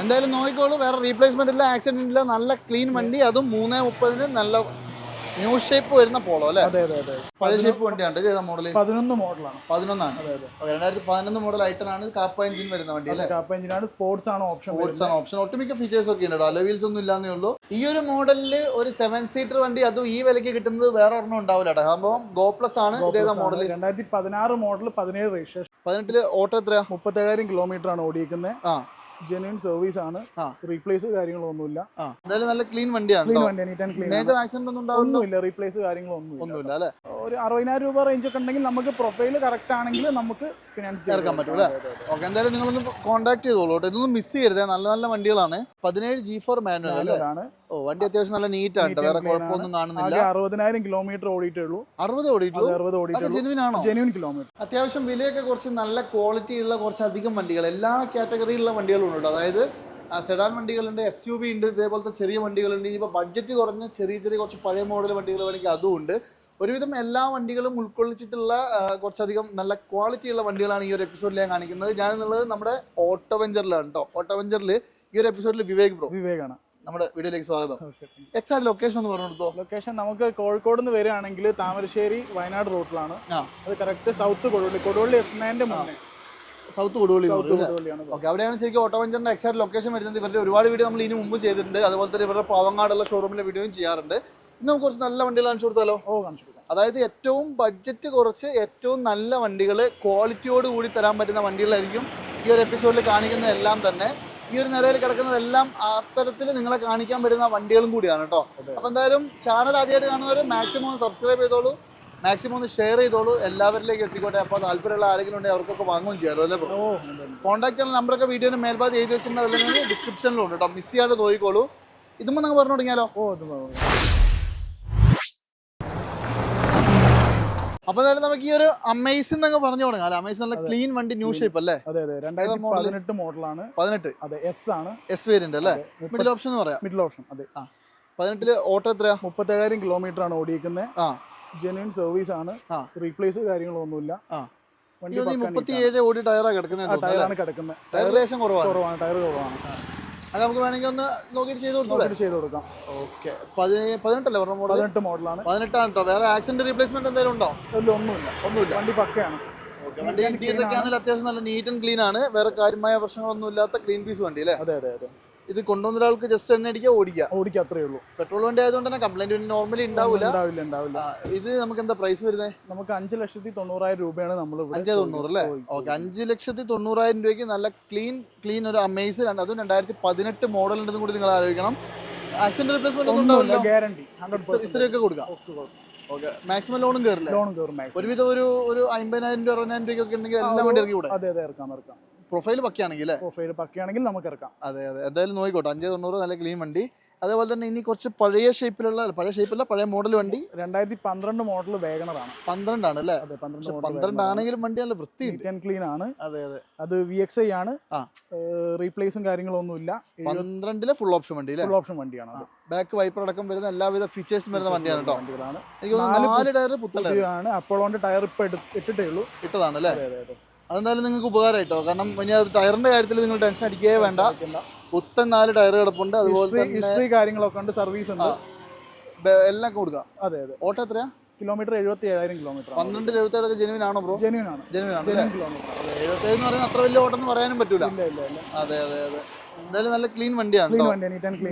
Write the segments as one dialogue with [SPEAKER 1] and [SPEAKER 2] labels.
[SPEAKER 1] എന്തായാലും നോക്കിക്കോളൂ വേറെ റീപ്ലേസ്മെന്റ് ഇല്ല ആക്സിഡന്റ് ഇല്ല നല്ല ക്ലീൻ വണ്ടി അതും മൂന്നേ മുപ്പതിന് നല്ല ന്യൂ ഷേപ്പ് വരുന്ന പോളോ അല്ലേ?
[SPEAKER 2] അതെ അതെ അതെ.
[SPEAKER 1] പഴയ ഷേപ്പ് വണ്ടിയാണ് ഇത് ഏതാ മോഡൽ
[SPEAKER 2] പതിനൊന്ന് മോഡലാണ്
[SPEAKER 1] പതിനൊന്നാണ്.
[SPEAKER 2] അതെ
[SPEAKER 1] രണ്ടായിരത്തി പതിനൊന്ന് മോഡൽ ഐറ്റനാണ് കാപ്പ എഞ്ചിൻ വരുന്ന വണ്ടി അല്ലേ?
[SPEAKER 2] കാപ്പ എഞ്ചിനാണ് സ്പോർട്സ് ആണ് ഓപ്ഷൻ
[SPEAKER 1] സ്പോർട്സ് ആണ് ഓപ്ഷൻ ഒട്ടുമിക്ക ഫീച്ചേഴ്സ് ഒക്കെ ഉണ്ട് അലവീൽസ് ഒന്നും ഇല്ലാന്നേ ഉള്ളൂ. ഈ ഒരു മോഡലിൽ ഒരു സെവൻ സീറ്റർ വണ്ടി അതും ഈ വിലയ്ക്ക് കിട്ടുന്നത് വേറെ ഒരെണ്ണം ഉണ്ടാവില്ല സംഭവം ഗോ പ്ലസ് ആണ് ഇതേതാ മോഡൽ
[SPEAKER 2] രണ്ടായിരത്തി പതിനാറ് മോഡൽ പതിനേഴ് രജിസ്ട്രേഷൻ
[SPEAKER 1] പതിനെട്ടിൽ ഓട്ടോ എത്രയാ?
[SPEAKER 2] മുപ്പത്തേഴായിരം കിലോമീറ്റർ ആണ് ഓടിയിരിക്കുന്നത്
[SPEAKER 1] ആ.
[SPEAKER 2] ജെന്യൂൻ സർവീസ് ആണ്. റീപ്ലേസ് കാര്യങ്ങളൊന്നുമില്ല.
[SPEAKER 1] എന്തായാലും നല്ല ക്ലീൻ വണ്ടിയാണ്
[SPEAKER 2] ക്ലീൻ
[SPEAKER 1] വണ്ടിയാണ്
[SPEAKER 2] വണ്ടി neat and clean
[SPEAKER 1] major accident ഒന്നും ഉണ്ടാവില്ല?
[SPEAKER 2] ഒന്നുമില്ല റീപ്ലേസ് കാര്യങ്ങളൊന്നുമില്ല.
[SPEAKER 1] ഒന്നുമില്ല അല്ലേ?
[SPEAKER 2] ഒരു അറുപതിനായിരം രൂപ റേഞ്ച് ഒക്കെ ഉണ്ടെങ്കിൽ നമുക്ക് പ്രൊഫൈൽ കറക്റ്റ് ആണെങ്കിൽ നമുക്ക് ഫിനാൻസ്
[SPEAKER 1] ചേർക്കാൻ പറ്റും അല്ലേ? ഓക്കെ എന്തായാലും നിങ്ങളൊന്ന് കോൺടാക്ട് ചെയ്തോളൂ കേട്ടോ. ഇതൊന്നും മിസ് ചെയ്യരുത്. നല്ല നല്ല വണ്ടികളാണ്. പതിനേഴ് ജി ഫോർ മാനുവൽ അല്ലേ? ഓ വണ്ടി അത്യാവശ്യം നല്ല നീറ്റ് ആണ് വേറെ കുഴപ്പമൊന്നും കാണുന്നില്ല.
[SPEAKER 2] അറുപതിനായിരം കിലോമീറ്റർ ഓടിയിട്ടുള്ളൂ.
[SPEAKER 1] അറുപത് ഓടിയിട്ടുള്ളൂ?
[SPEAKER 2] അറുപത് ഓടിയിട്ടുള്ളൂ.
[SPEAKER 1] ജെനുവിൻ ആണോ?
[SPEAKER 2] ജെനുവിൻ കിലോമീറ്റർ
[SPEAKER 1] അത്യാവശ്യം വിലയൊക്കെ കുറച്ച് നല്ല ക്വാളിറ്റി ഉള്ള കുറച്ച് അധികം വണ്ടികൾ. എല്ലാ കാറ്റഗറിയിലുള്ള വണ്ടികളും ഉണ്ട് അതായത് സെഡാൻ വണ്ടികളുണ്ട് എസ് യു വി ഉണ്ട് ഇതേപോലത്തെ ചെറിയ വണ്ടികളുണ്ട്. ഇനിയിപ്പോൾ ബഡ്ജറ്റ് കുറഞ്ഞ ചെറിയ ചെറിയ കുറച്ച് പഴയ മോഡൽ വണ്ടികൾ വേണമെങ്കിൽ അതും ഉണ്ട്. ഒരുവിധം എല്ലാ വണ്ടികളും ഉൾക്കൊള്ളിച്ചിട്ടുള്ള കുറച്ചധികം നല്ല ക്വാളിറ്റി ഉള്ള വണ്ടികളാണ് ഈ ഒരു എപ്പിസോഡിൽ ഞാൻ കാണിക്കുന്നത്. ഞാൻ എന്നുള്ളത് നമ്മുടെ ഓട്ടോ വെഞ്ചറിലാണ് കേട്ടോ ഓട്ടോ വെഞ്ചറിൽ ഈ ഒരു എപ്പിസോഡിൽ വിവേക് ബ്രോ
[SPEAKER 2] വിവേകാണ്.
[SPEAKER 1] നമ്മുടെ വീഡിയോയിലേക്ക് സ്വാഗതം. എക്സാക്ട് ലൊക്കേഷൻ ഒന്ന് പറഞ്ഞു കൊടുത്തോ?
[SPEAKER 2] ലൊക്കേഷൻ നമുക്ക് കോഴിക്കോട് നിന്ന് വരികയാണെങ്കിൽ താമരശ്ശേരി വയനാട് റോഡിലാണ്
[SPEAKER 1] ആ.
[SPEAKER 2] അത് കറക്റ്റ് സൗത്ത് കൊടുവള്ളി. കൊടുവള്ളി എത്തുന്നതിന്റെ മുന്നേ.
[SPEAKER 1] സൗത്ത് കൊടുവള്ളി ഓക്കെ അവിടെയാണ് ശരിക്കും ഓട്ടോ വെഞ്ചറിന്റെ എക്സാക്ട് ലൊക്കേഷൻ വരുന്നത്. ഇവരുടെ ഒരുപാട് വീഡിയോ നമ്മൾ ഇനി മുമ്പ് ചെയ്തിട്ടുണ്ട്. അതുപോലെ തന്നെ ഇവരുടെ പാവങ്ങാടുള്ള ഷോറൂമിലെ വീഡിയോയും ചെയ്യാറുണ്ട്. നമുക്ക് കുറച്ച് നല്ല വണ്ടികൾ കാണിച്ചു കൊടുത്താലോ?
[SPEAKER 2] ഓ കാണിച്ചു കൊടുക്കാം.
[SPEAKER 1] അതായത് ഏറ്റവും ബഡ്ജറ്റ് കുറച്ച് ഏറ്റവും നല്ല വണ്ടികൾ ക്വാളിറ്റിയോട് കൂടി തരാൻ പറ്റുന്ന വണ്ടികളായിരിക്കും ഈ ഒരു എപ്പിസോഡിൽ കാണിക്കുന്ന എല്ലാം തന്നെ. ഈ ഒരു നിലയിൽ കിടക്കുന്നതെല്ലാം അത്തരത്തിൽ നിങ്ങളെ കാണിക്കാൻ പറ്റുന്ന വണ്ടികളും കൂടിയാണ് കേട്ടോ. അപ്പം എന്തായാലും ചാനൽ ആദ്യമായിട്ട് കാണുന്നവർ മാക്സിമം ഒന്ന് സബ്സ്ക്രൈബ് ചെയ്തോളൂ. മാക്സിമം ഒന്ന് ഷെയർ ചെയ്തോളൂ. എല്ലാവരിലേക്ക് എത്തിക്കോട്ടെ. അപ്പോൾ താല്പര്യമുള്ള ആരെങ്കിലും ഉണ്ടെങ്കിൽ അവർക്കൊക്കെ വാങ്ങുകയും ചെയ്യാമല്ലോ അല്ലേ. കോൺടാക്ട് ചെയ്യുന്ന നമ്പറൊക്കെ വീഡിയോന് മേൽഭാഗത്ത് എഴുതി വെച്ചിട്ടുണ്ട് അല്ലെങ്കിൽ ഡിസ്ക്രിപ്ഷനിലുണ്ട് കേട്ടോ. മിസ് ചെയ്യാണ്ട് നോക്കിക്കോളൂ ഇതുമ്പോൾ നിങ്ങൾ പറഞ്ഞു തുടങ്ങിയാലോ?
[SPEAKER 2] ഓ ഇത്
[SPEAKER 1] അപ്പൊ എന്തായാലും നമുക്ക് ഈ ഒരു അമേസിംഗ് എന്നൊക്കെ പറഞ്ഞു തുടങ്ങാം അല്ലെ? അമേസിംഗ് നല്ല ക്ലീൻ വണ്ടി ന്യൂ ഷേപ്പ് അല്ലേ?
[SPEAKER 2] അതെ അതെ. രണ്ടായിരത്തി? പതിനെട്ട് മോഡലാണ്
[SPEAKER 1] പതിനെട്ട്.
[SPEAKER 2] അതെ എസ് ആണ്.
[SPEAKER 1] എസ് വേരിയന്റ് അല്ലേ? മിഡിൽ ഓപ്ഷൻ എന്ന് പറയാം.
[SPEAKER 2] മിഡിൽ ഓപ്ഷൻ അതെ.
[SPEAKER 1] ആ. പതിനെട്ടിൽ ഓട്ടോ എത്രയാ?
[SPEAKER 2] മുപ്പത്തേഴായിരം കിലോമീറ്റർ ആണ് ഓടിയിരിക്കുന്നത്
[SPEAKER 1] ആ.
[SPEAKER 2] ജെന്യൂൻ സർവീസ് ആണ്.
[SPEAKER 1] ആ.
[SPEAKER 2] റീപ്ലേസ് കാര്യങ്ങളൊന്നുമില്ല
[SPEAKER 1] ആ.
[SPEAKER 2] വണ്ടി
[SPEAKER 1] മുപ്പത്തി ഏഴ് ഓടി ടയറാണ് കിടക്കുന്നത്
[SPEAKER 2] ടയറാണ് കിടക്കുന്നത്
[SPEAKER 1] ടയർ ലേശം കുറവാണ്.
[SPEAKER 2] കുറവാണ് ടയർ കുറവാണ്.
[SPEAKER 1] അത് നമുക്ക് വേണമെങ്കിൽ ഒന്ന് നോക്കിയിട്ട് ചെയ്ത്
[SPEAKER 2] കൊടുക്കാം ചെയ്ത് കൊടുക്കാം.
[SPEAKER 1] ഓക്കെ. പതിനെട്ടല്ലേ പറഞ്ഞ മോഡൽ
[SPEAKER 2] പതിനെട്ട് മോഡലാണ്
[SPEAKER 1] പതിനെട്ടാണ് കേട്ടോ വേറെ ആക്സിഡന്റ് റീപ്ലേസ്മെന്റ് എന്തെങ്കിലും ഉണ്ടോ?
[SPEAKER 2] ഇല്ല ഒന്നുമില്ല.
[SPEAKER 1] ഒന്നുമില്ല.
[SPEAKER 2] വണ്ടി പക്കയാണ്.
[SPEAKER 1] ഓക്കെ. വണ്ടി ഇന്ത്യയിലൊക്കെ ആണെങ്കിൽ അത്യാവശ്യം നല്ല നീറ്റ് ആൻഡ് ക്ലീൻ ആണ്. വേറെ കാര്യമായ പ്രശ്നങ്ങളൊന്നും ഇല്ലാത്ത ക്ലീൻ പീസ് വണ്ടി അല്ലേ?
[SPEAKER 2] അതെ അതെ അതെ.
[SPEAKER 1] ഇത് കൊണ്ടുവന്ന ഒരാൾക്ക് ജസ്റ്റ് എണ്ണ അടിക്കുക ഓടിക്കുക.
[SPEAKER 2] ഓടിക്കുക അത്രേ ഉള്ളൂ.
[SPEAKER 1] പെട്രോൾ വണ്ടി ആയതുകൊണ്ട് തന്നെ കംപ്ലൈന്റ് നോർമലി ഉണ്ടാവില്ല.
[SPEAKER 2] ഉണ്ടാവില്ല ഉണ്ടാവില്ല.
[SPEAKER 1] ഇത് നമുക്ക് എന്താ പ്രൈസ് വരുന്നത്
[SPEAKER 2] നമുക്ക് അഞ്ച് ലക്ഷത്തി തൊണ്ണൂറായിരം രൂപയാണ് നമ്മൾ
[SPEAKER 1] അഞ്ച് തൊണ്ണൂറ് അല്ലേ? ഓക്കെ അഞ്ച് ലക്ഷത്തി തൊണ്ണൂറായിരം രൂപയ്ക്ക് നല്ല ക്ലീൻ ക്ലീൻ ഒരു അമേസ് അതും രണ്ടായിരത്തി പതിനെട്ട് മോഡൽ ഉണ്ടെന്ന് കൂടി നിങ്ങൾ ആലോചിക്കണം. ആക്സിഡന്റ് റിപ്ലേസ്മെന്റ്
[SPEAKER 2] ഗ്യാരണ്ടി
[SPEAKER 1] ഇസ്രയൊക്കെ കൊടുക്കാം. ഓക്കെ മാക്സിമം ലോണും കയറില്ല
[SPEAKER 2] ലോണും കയറും
[SPEAKER 1] ഒരുവിധം ഒരു ഒരു അമ്പതിനായിരം രൂപ അറുപതിനായിരം രൂപയ്ക്കൊക്കെ ഉണ്ടെങ്കിൽ എല്ലാം വേണ്ടി ഇറക്കി കൂടെ
[SPEAKER 2] അതെ അതെ ഇറക്കാം ഇറക്കാം.
[SPEAKER 1] പ്രൊഫൈൽ പക്കയാണെങ്കിൽ
[SPEAKER 2] പ്രൊഫൈൽ പക്കയാണെങ്കിൽ നമുക്ക് ഇറക്കാം.
[SPEAKER 1] അതെ അതെ. എന്തായാലും നോക്കിക്കോട്ടെ. അഞ്ചേ തൊണ്ണൂറ് നല്ല ക്ലീൻ വണ്ടി. അതേപോലെ തന്നെ ഇനി കുറച്ച് പഴയ ഷേപ്പിലുള്ള പഴയ ഷേപ്പിലുള്ള പഴയ മോഡൽ വണ്ടി.
[SPEAKER 2] രണ്ടായിരത്തി പന്ത്രണ്ട് മോഡൽ വേഗണറാണ്.
[SPEAKER 1] പന്ത്രണ്ടാണ് അല്ലേ?
[SPEAKER 2] പന്ത്രണ്ട്
[SPEAKER 1] ആണെങ്കിലും വണ്ടി നല്ല
[SPEAKER 2] ആൻഡ് ക്ലീൻ ആണ്.
[SPEAKER 1] അതെ അതെ.
[SPEAKER 2] അത് വി എക്സ് ഐ ആണ്.
[SPEAKER 1] ആ.
[SPEAKER 2] റീപ്ലേസും കാര്യങ്ങളൊന്നും ഇല്ല.
[SPEAKER 1] പന്ത്രണ്ടിലെ ഫുൾ ഓപ്ഷൻ വണ്ടി
[SPEAKER 2] ഫുൾ ഓപ്ഷൻ വണ്ടിയാണ്
[SPEAKER 1] ബാക്ക് വൈപ്പർ അടക്കം വരുന്ന എല്ലാവിധ ഫീച്ചേഴ്സും വരുന്ന വണ്ടിയാണ് കേട്ടോ. എനിക്ക്
[SPEAKER 2] നാല്
[SPEAKER 1] ടയർ
[SPEAKER 2] പുത്തലാണ് അപ്പോളോന്റെ ടയർ ഇപ്പൊ ഇട്ടിട്ടേ ഉള്ളൂ.
[SPEAKER 1] ഇട്ടതാണ് അല്ലേ? അതെന്തായാലും നിങ്ങൾക്ക് ഉപകാരമായിട്ടോ? കാരണം ഇനി അത് ടയറിന്റെ കാര്യത്തിൽ നിങ്ങൾ ടെൻഷൻ അടിക്കുകയേ വേണ്ട. പുത്തൻ നാല് ടയർ കിടപ്പുണ്ട്. അതുപോലെ
[SPEAKER 2] ഹിസ്റ്ററി കാര്യങ്ങളൊക്കെ ഉണ്ട് സർവീസ് ഉണ്ട്.
[SPEAKER 1] എല്ലാം കൊടുക്കാം.
[SPEAKER 2] അതെ അതെ.
[SPEAKER 1] ഓട്ടോ എത്രയാ?
[SPEAKER 2] കിലോമീറ്റർ എഴുപത്തി ഏഴായിരം കിലോമീറ്റർ
[SPEAKER 1] പന്ത്രണ്ട് എഴുപത്തേഴൊക്കെ ജെനുവിൻ ആണോ ബ്രോ
[SPEAKER 2] ജെനുവിൻ ആണ്.
[SPEAKER 1] ജെനുവിൻ ആണ്
[SPEAKER 2] എഴുപത്തി ഏഴ്
[SPEAKER 1] എഴുപത്തേഴ് എന്ന് പറയുന്നത് അത്ര വലിയ ഓട്ടം എന്ന് പറയാനും പറ്റൂല. അതെ അതെ അതെ. എന്തായാലും നല്ല ക്ലീൻ വണ്ടിയാണ്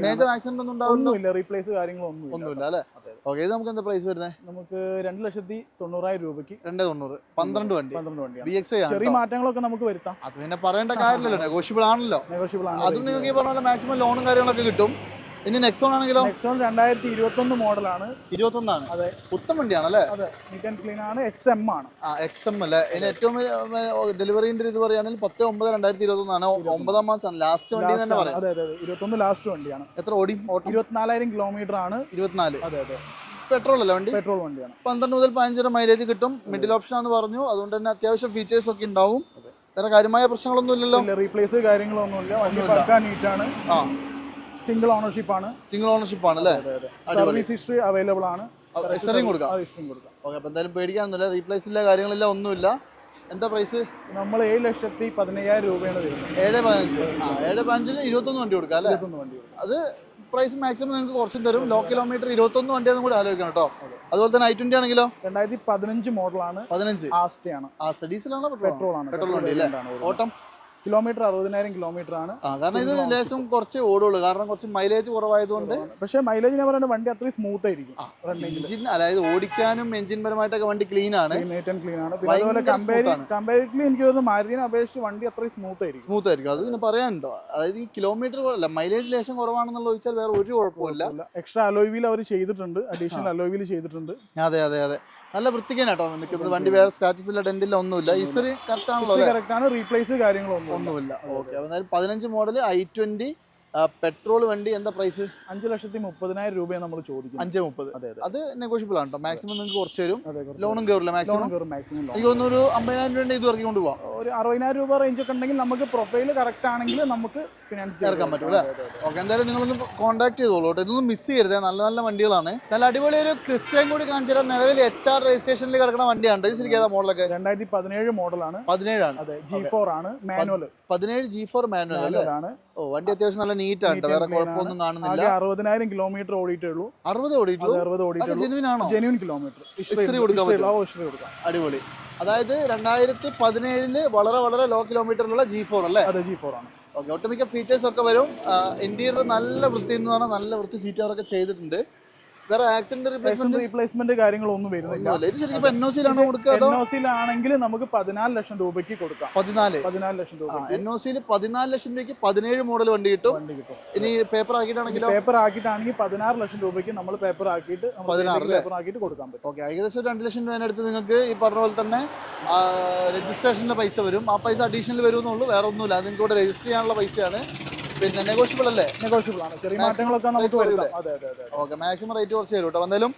[SPEAKER 1] മേജർ ആക്സിഡന്റ് ഒന്നും ഉണ്ടാവില്ല.
[SPEAKER 2] റീപ്ലേസ് കാര്യങ്ങളൊന്നും
[SPEAKER 1] ഒന്നുമില്ല അല്ലേ. ഓക്കെ ഇത് നമുക്ക് എന്താ പ്രൈസ് വരുന്നത്
[SPEAKER 2] നമുക്ക് രണ്ട് ലക്ഷത്തി തൊണ്ണൂറായിരം രൂപയ്ക്ക്.
[SPEAKER 1] രണ്ട് തൊണ്ണൂറ്. പന്ത്രണ്ട് വണ്ടി.
[SPEAKER 2] പന്ത്രണ്ട് വണ്ടി
[SPEAKER 1] ബി എക്സ്
[SPEAKER 2] ചെറിയ. മാറ്റങ്ങളൊക്കെ നമുക്ക് വരുത്താം.
[SPEAKER 1] അത് പിന്നെ പറയേണ്ട കാര്യമില്ലല്ലോ നെഗോഷ്യബിൾ ആണല്ലോ.
[SPEAKER 2] നെഗോഷ്യബിൾ ആണ്
[SPEAKER 1] അതും നിങ്ങൾക്ക് ഈ പറഞ്ഞ മാക്സിമം ലോണും കാര്യങ്ങളൊക്കെ കിട്ടും. ഇനി നെക്സോൺ ആണെങ്കിലോ?
[SPEAKER 2] നെക്സോൺ രണ്ടായിരത്തി ഇരുപത്തി ഒന്ന് മോഡലാണ്.
[SPEAKER 1] ഇരുപത്തൊന്നാണ്.
[SPEAKER 2] അതെ.
[SPEAKER 1] പുത്തൻ വണ്ടിയാണല്ലേ?
[SPEAKER 2] അതെ. നീറ്റ് ആൻഡ് ക്ലീൻ ആണ്. എക്സ് എം ആണ്.
[SPEAKER 1] ആ എക്സ് എം അല്ലേ? ഇനി ഏറ്റവും ഡെലിവറിന്റെ ഇത് പറയുകയാണെങ്കിൽ പത്ത് ഒമ്പത് രണ്ടായിരത്തി ഇരുപത്തി ഒന്നാണ് ഒമ്പതാം മാസമാണ് ലാസ്റ്റ് വണ്ടി തന്നെ പറയാം.
[SPEAKER 2] അതെ അതെ ഇരുപത്തൊന്ന് ലാസ്റ്റ് വണ്ടിയാണ്.
[SPEAKER 1] എത്ര ഓടി?
[SPEAKER 2] ഇരുപത്തിനാലായിരം കിലോമീറ്റർ ആണ്.
[SPEAKER 1] ഇരുപത്തിനാല്.
[SPEAKER 2] അതെ അതെ.
[SPEAKER 1] പെട്രോൾ അല്ലേ വണ്ടി?
[SPEAKER 2] പെട്രോൾ വണ്ടിയാണ്.
[SPEAKER 1] പന്ത്രണ്ട് മുതൽ പതിനഞ്ച് വരെ മൈലേജ് കിട്ടും. മിഡിൽ ഓപ്ഷൻ ആണെന്ന് പറഞ്ഞു. അതുകൊണ്ട് തന്നെ അത്യാവശ്യം ഫീച്ചേഴ്സ് ഒക്കെ ഉണ്ടാവും. വേറെ കാര്യമായ പ്രശ്നങ്ങളൊന്നും ഇല്ലല്ലോ?
[SPEAKER 2] റീപ്ലേസ് റീപ്ലേസ് കാര്യങ്ങളൊന്നുമില്ല. വണ്ടി നീറ്റാണ്
[SPEAKER 1] ആ.
[SPEAKER 2] സിംഗിൾ ഓണർഷിപ്പ് ആണ്.
[SPEAKER 1] സിംഗിൾ ഓണർഷിപ്പ് ആണ് അല്ലേ?
[SPEAKER 2] സർവീസ് ഹിസ്റ്ററി അവൈലബിൾ ആണ്.
[SPEAKER 1] ഹിസ്റ്ററിയും കൊടുക്കാം.
[SPEAKER 2] ഹിസ്റ്ററിയും കൊടുക്കാം.
[SPEAKER 1] ഓക്കെ എന്തായാലും പേടിക്കാനൊന്നുമില്ല. റീപ്ലേസ് ഇല്ല കാര്യങ്ങളില്ല ഒന്നുമില്ല. എന്താ പ്രൈസ്
[SPEAKER 2] നമ്മൾ ഏഴ് ലക്ഷത്തി പതിനയ്യായിരം രൂപയാണ് വരുന്നത്.
[SPEAKER 1] ഏഴ് പതിനഞ്ച്. ആ ഏഴ് പതിനഞ്ചിന് ഇരുപത്തൊന്ന് വണ്ടി കൊടുക്കാം അല്ലേ?
[SPEAKER 2] വണ്ടി.
[SPEAKER 1] അത് പ്രൈസ് മാക്സിമം നിങ്ങൾക്ക് കുറച്ചും തരും. ലോ കിലോമീറ്റർ ഇരുപത്തൊന്ന് വണ്ടിയാണെന്ന് കൂടി ആലോചിക്കണം കേട്ടോ. അതുപോലെ തന്നെ ഐ ട്വന്റി ആണെങ്കിലോ?
[SPEAKER 2] രണ്ടായിരത്തി പതിനഞ്ച് മോഡലാണ്
[SPEAKER 1] പതിനഞ്ച്.
[SPEAKER 2] ആസ്റ്റയാണ്
[SPEAKER 1] ആസ്റ്റ ഡീസലാണോ പെട്രോൾ
[SPEAKER 2] ആണ്
[SPEAKER 1] പെട്രോൾ വണ്ടി അല്ലേ? ഓട്ടം?
[SPEAKER 2] കിലോമീറ്റർ അറുപതിനായിരം കിലോമീറ്റർ ആണ്.
[SPEAKER 1] കാരണം ഇത് ലേശം കുറച്ച് ഓടുള്ളൂ. കാരണം കുറച്ച് മൈലേജ് കുറവായതുകൊണ്ട്
[SPEAKER 2] പക്ഷേ മൈലേജ് ഞാൻ പറയുന്നത് വണ്ടി അത്രയും സ്മൂത്ത് ആയിരിക്കും.
[SPEAKER 1] എഞ്ചിൻ അതായത് ഓടിക്കാനും എഞ്ചിൻ പരമായിട്ടൊക്കെ വണ്ടി ക്ലീൻ ആണ്.
[SPEAKER 2] ക്ലീൻ ആണ്. പിന്നെ അതുപോലെ. കമ്പാരിറ്റീവ്ലി എനിക്ക് തോന്നുന്നു മാരുതിനെ അപേക്ഷിച്ച് വണ്ടി അത്രയും സ്മൂത്ത് ആയിരിക്കും.
[SPEAKER 1] സ്മൂത്ത് ആയിരിക്കും. അത് പിന്നെ പറയാനുണ്ടോ? അതായത് ഈ കിലോമീറ്റർ അല്ല മൈലേജ് ലേശം കുറവാണെന്നുള്ള ചോദിച്ചാൽ വേറെ ഒരു കുഴപ്പമില്ല.
[SPEAKER 2] എക്സ്ട്രാ അലോയ്വീൽ അവർ ചെയ്തിട്ടുണ്ട്. അഡീഷണൽ അലോയ്വീൽ ചെയ്തിട്ടുണ്ട്.
[SPEAKER 1] അതെ അതെ അതെ. നല്ല വൃത്തിക്കാനാട്ടോ നിൽക്കുന്നത്. വണ്ടി വേറെ സ്ക്രാച്ചസ് ഇല്ല ഡെന്റില്ല ഒന്നുമില്ല. ഇസറി കറക്റ്റ് ആണല്ലോ?
[SPEAKER 2] കറക്റ്റ് ആണ്. റീപ്ലേസ് കാര്യങ്ങളൊന്നും
[SPEAKER 1] ഒന്നുമില്ല. ഓക്കെ പതിനഞ്ച് മോഡൽ ഐ ട്വന്റി പെട്രോൾ വണ്ടി എന്താ പ്രൈസ്
[SPEAKER 2] അഞ്ച് ലക്ഷത്തി മുപ്പതിനായിരം രൂപയാണ് നമ്മൾ ചോദിക്കുന്നത്.
[SPEAKER 1] അഞ്ച് മുപ്പത്.
[SPEAKER 2] അതെ അതെ.
[SPEAKER 1] അത് നെഗോഷ്യബിൾ ആണ് കേട്ടോ മാക്സിമം നിങ്ങൾക്ക് കുറച്ച് തരും. ലോണും കയറില്ല മാക്സിമം
[SPEAKER 2] കയറും മാക്സിമം
[SPEAKER 1] എനിക്ക് തോന്നുന്നു ഒരു അമ്പതിനായിരം രൂപ ഇത് ഇറക്കി കൊണ്ടുപോകാം
[SPEAKER 2] ഒരു അറുപതിനായിരം രൂപ റേഞ്ച് ഒക്കെ ഉണ്ടെങ്കിൽ നമുക്ക് പ്രൊഫൈൽ കറക്റ്റ് ആണെങ്കിൽ നമുക്ക് ഫിനാൻസ്
[SPEAKER 1] ഇറക്കാൻ പറ്റും അല്ലേ? ഓക്കെ എന്തായാലും നിങ്ങളൊന്ന് കോൺടാക്ട് ചെയ്തോളൂ കേട്ടോ ഇതൊന്നും മിസ് ചെയ്യരുത്. നല്ല നല്ല വണ്ടികളാണ്. നല്ല അടിപൊളി ഒരു ക്രിസ്റ്റയും കൂടി കാണിച്ചു തരാം. നിലവിൽ എച്ച് ആർ രജിസ്ട്രേഷനിൽ കിടക്കുന്ന വണ്ടിയാണ്. ഇത് ശരിക്കും ഏതാ മോഡലൊക്കെ
[SPEAKER 2] രണ്ടായിരത്തി പതിനേഴ് മോഡലാണ്
[SPEAKER 1] പതിനേഴാണ്.
[SPEAKER 2] അതെ ജി ഫോർ ആണ് മാനുവൽ
[SPEAKER 1] പതിനേഴ് ജി ഫോർ മാനുവൽ
[SPEAKER 2] ആണ്.
[SPEAKER 1] ഓ വണ്ടി അത്യാവശ്യം നല്ല നീറ്റ് ആണ് വേറെ കുഴപ്പമൊന്നും കാണുന്നില്ല.
[SPEAKER 2] അറുപതിനായിരം കിലോമീറ്റർ ഓടിയിട്ടുള്ളൂ.
[SPEAKER 1] അറുപത് ഓടിയിട്ടുള്ളൂ?
[SPEAKER 2] അറുപത് ഓടിയിട്ടുള്ളൂ.
[SPEAKER 1] ജെനുവിൻ ആണോ?
[SPEAKER 2] ജെന്യൂൻ കിലോമീറ്റർ
[SPEAKER 1] History കൊടുക്കാൻ
[SPEAKER 2] ഹിസ്റ്ററി കൊടുക്കാം.
[SPEAKER 1] അടിപൊളി. അതായത് രണ്ടായിരത്തി പതിനേഴിൽ വളരെ വളരെ ലോ കിലോമീറ്ററിലുള്ള ജി ഫോർ അല്ലേ?
[SPEAKER 2] അതെ ജി ഫോർ ആണ്.
[SPEAKER 1] ഓക്കെ ഒട്ടുമിക്ക ഫീച്ചേഴ്സ് ഒക്കെ വരും. ഇന്റീരിയർ നല്ല വൃത്തി എന്ന് പറഞ്ഞാൽ നല്ല വൃത്തി സീറ്റുകാരൊക്കെ ചെയ്തിട്ടുണ്ട്. വേറെ ആക്സിഡന്റ് റീപ്ലേസ്മെന്റ്
[SPEAKER 2] റീപ്ലേസ്മെന്റ് കാര്യങ്ങളൊന്നും വരുന്നില്ല.
[SPEAKER 1] ഇത് ശരിക്കും എൻ ഒ സിയിലാണോ കൊടുക്കുക
[SPEAKER 2] എൻ ഒ സിയിലാണെങ്കിൽ നമുക്ക് പതിനാല് ലക്ഷം രൂപയ്ക്ക് കൊടുക്കാം.
[SPEAKER 1] പതിനാല്.
[SPEAKER 2] പതിനാല് ലക്ഷം രൂപ
[SPEAKER 1] എൻ ഒ സിയിൽ പതിനാല് ലക്ഷം രൂപയ്ക്ക് പതിനേഴ് മോഡൽ വണ്ടി കിട്ടും.
[SPEAKER 2] വണ്ടി കിട്ടും.
[SPEAKER 1] ഇനി പേപ്പർ ആക്കിയിട്ടാണെങ്കിൽ
[SPEAKER 2] പേപ്പർ ആക്കിയിട്ടാണെങ്കിൽ പതിനാറ് ലക്ഷം രൂപയ്ക്ക് നമ്മൾ പേപ്പർ ആക്കിയിട്ട്
[SPEAKER 1] പതിനാറ്?
[SPEAKER 2] പേപ്പർ ആക്കിയിട്ട് കൊടുക്കാൻ പറ്റും.
[SPEAKER 1] ഓക്കെ ഏകദേശം രണ്ട് ലക്ഷം രൂപേന്റെ അടുത്ത് നിങ്ങൾക്ക് ഈ പറഞ്ഞ പോലെ തന്നെ രജിസ്ട്രേഷന്റെ പൈസ വരും. ആ പൈസ അഡീഷണൽ വരുമെന്നുള്ളൂ വേറെ ഒന്നുമില്ല അത് നിങ്ങൾക്ക് രജിസ്റ്റർ ചെയ്യാനുള്ള പൈസയാണ്. പിന്നെ നെഗോഷ്യബിൾ അല്ലേ?
[SPEAKER 2] നെഗോഷ്യബിൾ ആണ്. ചെറിയ മാറ്റങ്ങളൊക്കെ നമുക്ക് വരുത്താം. അതെ അതെ അതെ
[SPEAKER 1] ഓക്കെ മാക്സിമം റേറ്റ് കുറച്ച് തരും കേട്ടോ. എന്തായാലും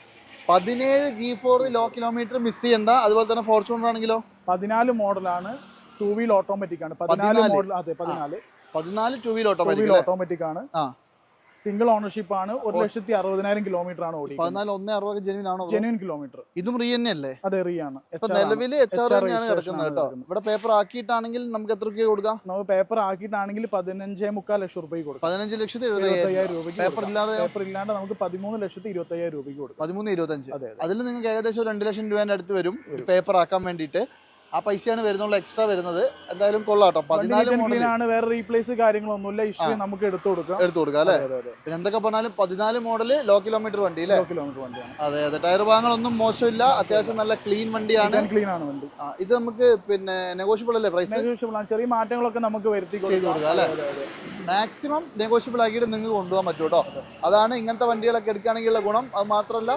[SPEAKER 1] പതിനേഴ് G four low kilometre miss ചെയ്യണ്ട. അതുപോലെ തന്നെ ഫോർച്യൂണർ ആണെങ്കിലോ?
[SPEAKER 2] പതിനാല് മോഡലാണ് ടൂ വീൽ ഓട്ടോമാറ്റിക് ആണ്. പതിനാല്. മോഡൽ അതെ പതിനാല്.
[SPEAKER 1] പതിനാല് ടു വീൽ ഓട്ടോമാറ്റിക്
[SPEAKER 2] ഓട്ടോമാറ്റിക് ആണ്.
[SPEAKER 1] ആ.
[SPEAKER 2] സിംഗിൾ ഓണർഷിപ്പ് ആണ്. ഒരു ലക്ഷത്തി അറുപതിനായിരം കിലോമീറ്റർ ആണ് ഓടി
[SPEAKER 1] പതിനാല് ഒന്ന് അറുപത് ജെനുവിൻ ആണോ
[SPEAKER 2] ജെനുവിൻ കിലോമീറ്റർ
[SPEAKER 1] ഇതും റീ തന്നെയല്ലേ
[SPEAKER 2] അതെ റീ ആണ്.
[SPEAKER 1] നിലവിൽ കേട്ടോ. ഇവിടെ പേപ്പർ ആക്കിയിട്ടാണെങ്കിൽ നമുക്ക് എത്ര രൂപ കൊടുക്കാം?
[SPEAKER 2] നമുക്ക് പേപ്പർ ആക്കിയിട്ടാണെങ്കിൽ പതിനഞ്ചേ മുക്കാൽ ലക്ഷം രൂപയ്ക്ക് കൊടുക്കാം.
[SPEAKER 1] പതിനഞ്ച് ലക്ഷത്തി എഴുപത്തി
[SPEAKER 2] എഴുപത്തയ്യായിരം രൂപയ്ക്ക്
[SPEAKER 1] പേപ്പർ ഇല്ലാതെ
[SPEAKER 2] പേപ്പർ ഇല്ലാണ്ട് നമുക്ക് പതിമൂന്ന് ലക്ഷത്തി ഇരുപത്തയ്യായിരം രൂപയ്ക്ക് കൊടുക്കാം.
[SPEAKER 1] പതിമൂന്ന് ഇരുപത്തഞ്ച്.
[SPEAKER 2] അതെ അതെ.
[SPEAKER 1] അതിൽ നിങ്ങൾക്ക് ഏകദേശം രണ്ട് ലക്ഷം രൂപേന്റെ അടുത്ത് വരും.
[SPEAKER 2] വരും.
[SPEAKER 1] പേപ്പർ ആക്കാൻ വേണ്ടിയിട്ട്. ആ പൈസയാണ് വരുന്നുള്ള എക്സ്ട്രാ വരുന്നത്. എന്തായാലും കൊള്ളാട്ടോ പതിനാല്
[SPEAKER 2] മോഡലാണ് വേറെ റീപ്ലേസ് കാര്യങ്ങളൊന്നുമില്ല. ഇഷ്യൂ നമുക്ക് എടുത്തു കൊടുക്കാം.
[SPEAKER 1] എടുത്തു കൊടുക്കാം അല്ലേ? പിന്നെ എന്തൊക്കെ പറഞ്ഞാലും പതിനാല് മോഡൽ ലോ കിലോമീറ്റർ വണ്ടി അല്ലേ?
[SPEAKER 2] കിലോമീറ്റർ വണ്ടിയാണ്.
[SPEAKER 1] അതെ അതെ. ടയർ ഭാഗങ്ങളൊന്നും മോശമില്ല. അത്യാവശ്യം നല്ല ക്ലീൻ വണ്ടിയാണ്.
[SPEAKER 2] ക്ലീൻ ആണ് വണ്ടി.
[SPEAKER 1] ഇത് നമുക്ക് പിന്നെ നെഗോഷ്യബിൾ അല്ലേ പ്രൈസ്
[SPEAKER 2] നെഗോഷ്യബിൾ ആണ്. ചെറിയ മാറ്റങ്ങളൊക്കെ നമുക്ക് വരുത്തി
[SPEAKER 1] ചെയ്ത് കൊടുക്കാം അല്ലേ? മാക്സിമം നെഗോഷ്യബിൾ ആക്കിയിട്ട് നിങ്ങൾക്ക് കൊണ്ടുപോകാൻ പറ്റും കേട്ടോ അതാണ് ഇങ്ങനത്തെ വണ്ടികളൊക്കെ എടുക്കുകയാണെങ്കിലുള്ള ഗുണം. അത് മാത്രമല്ല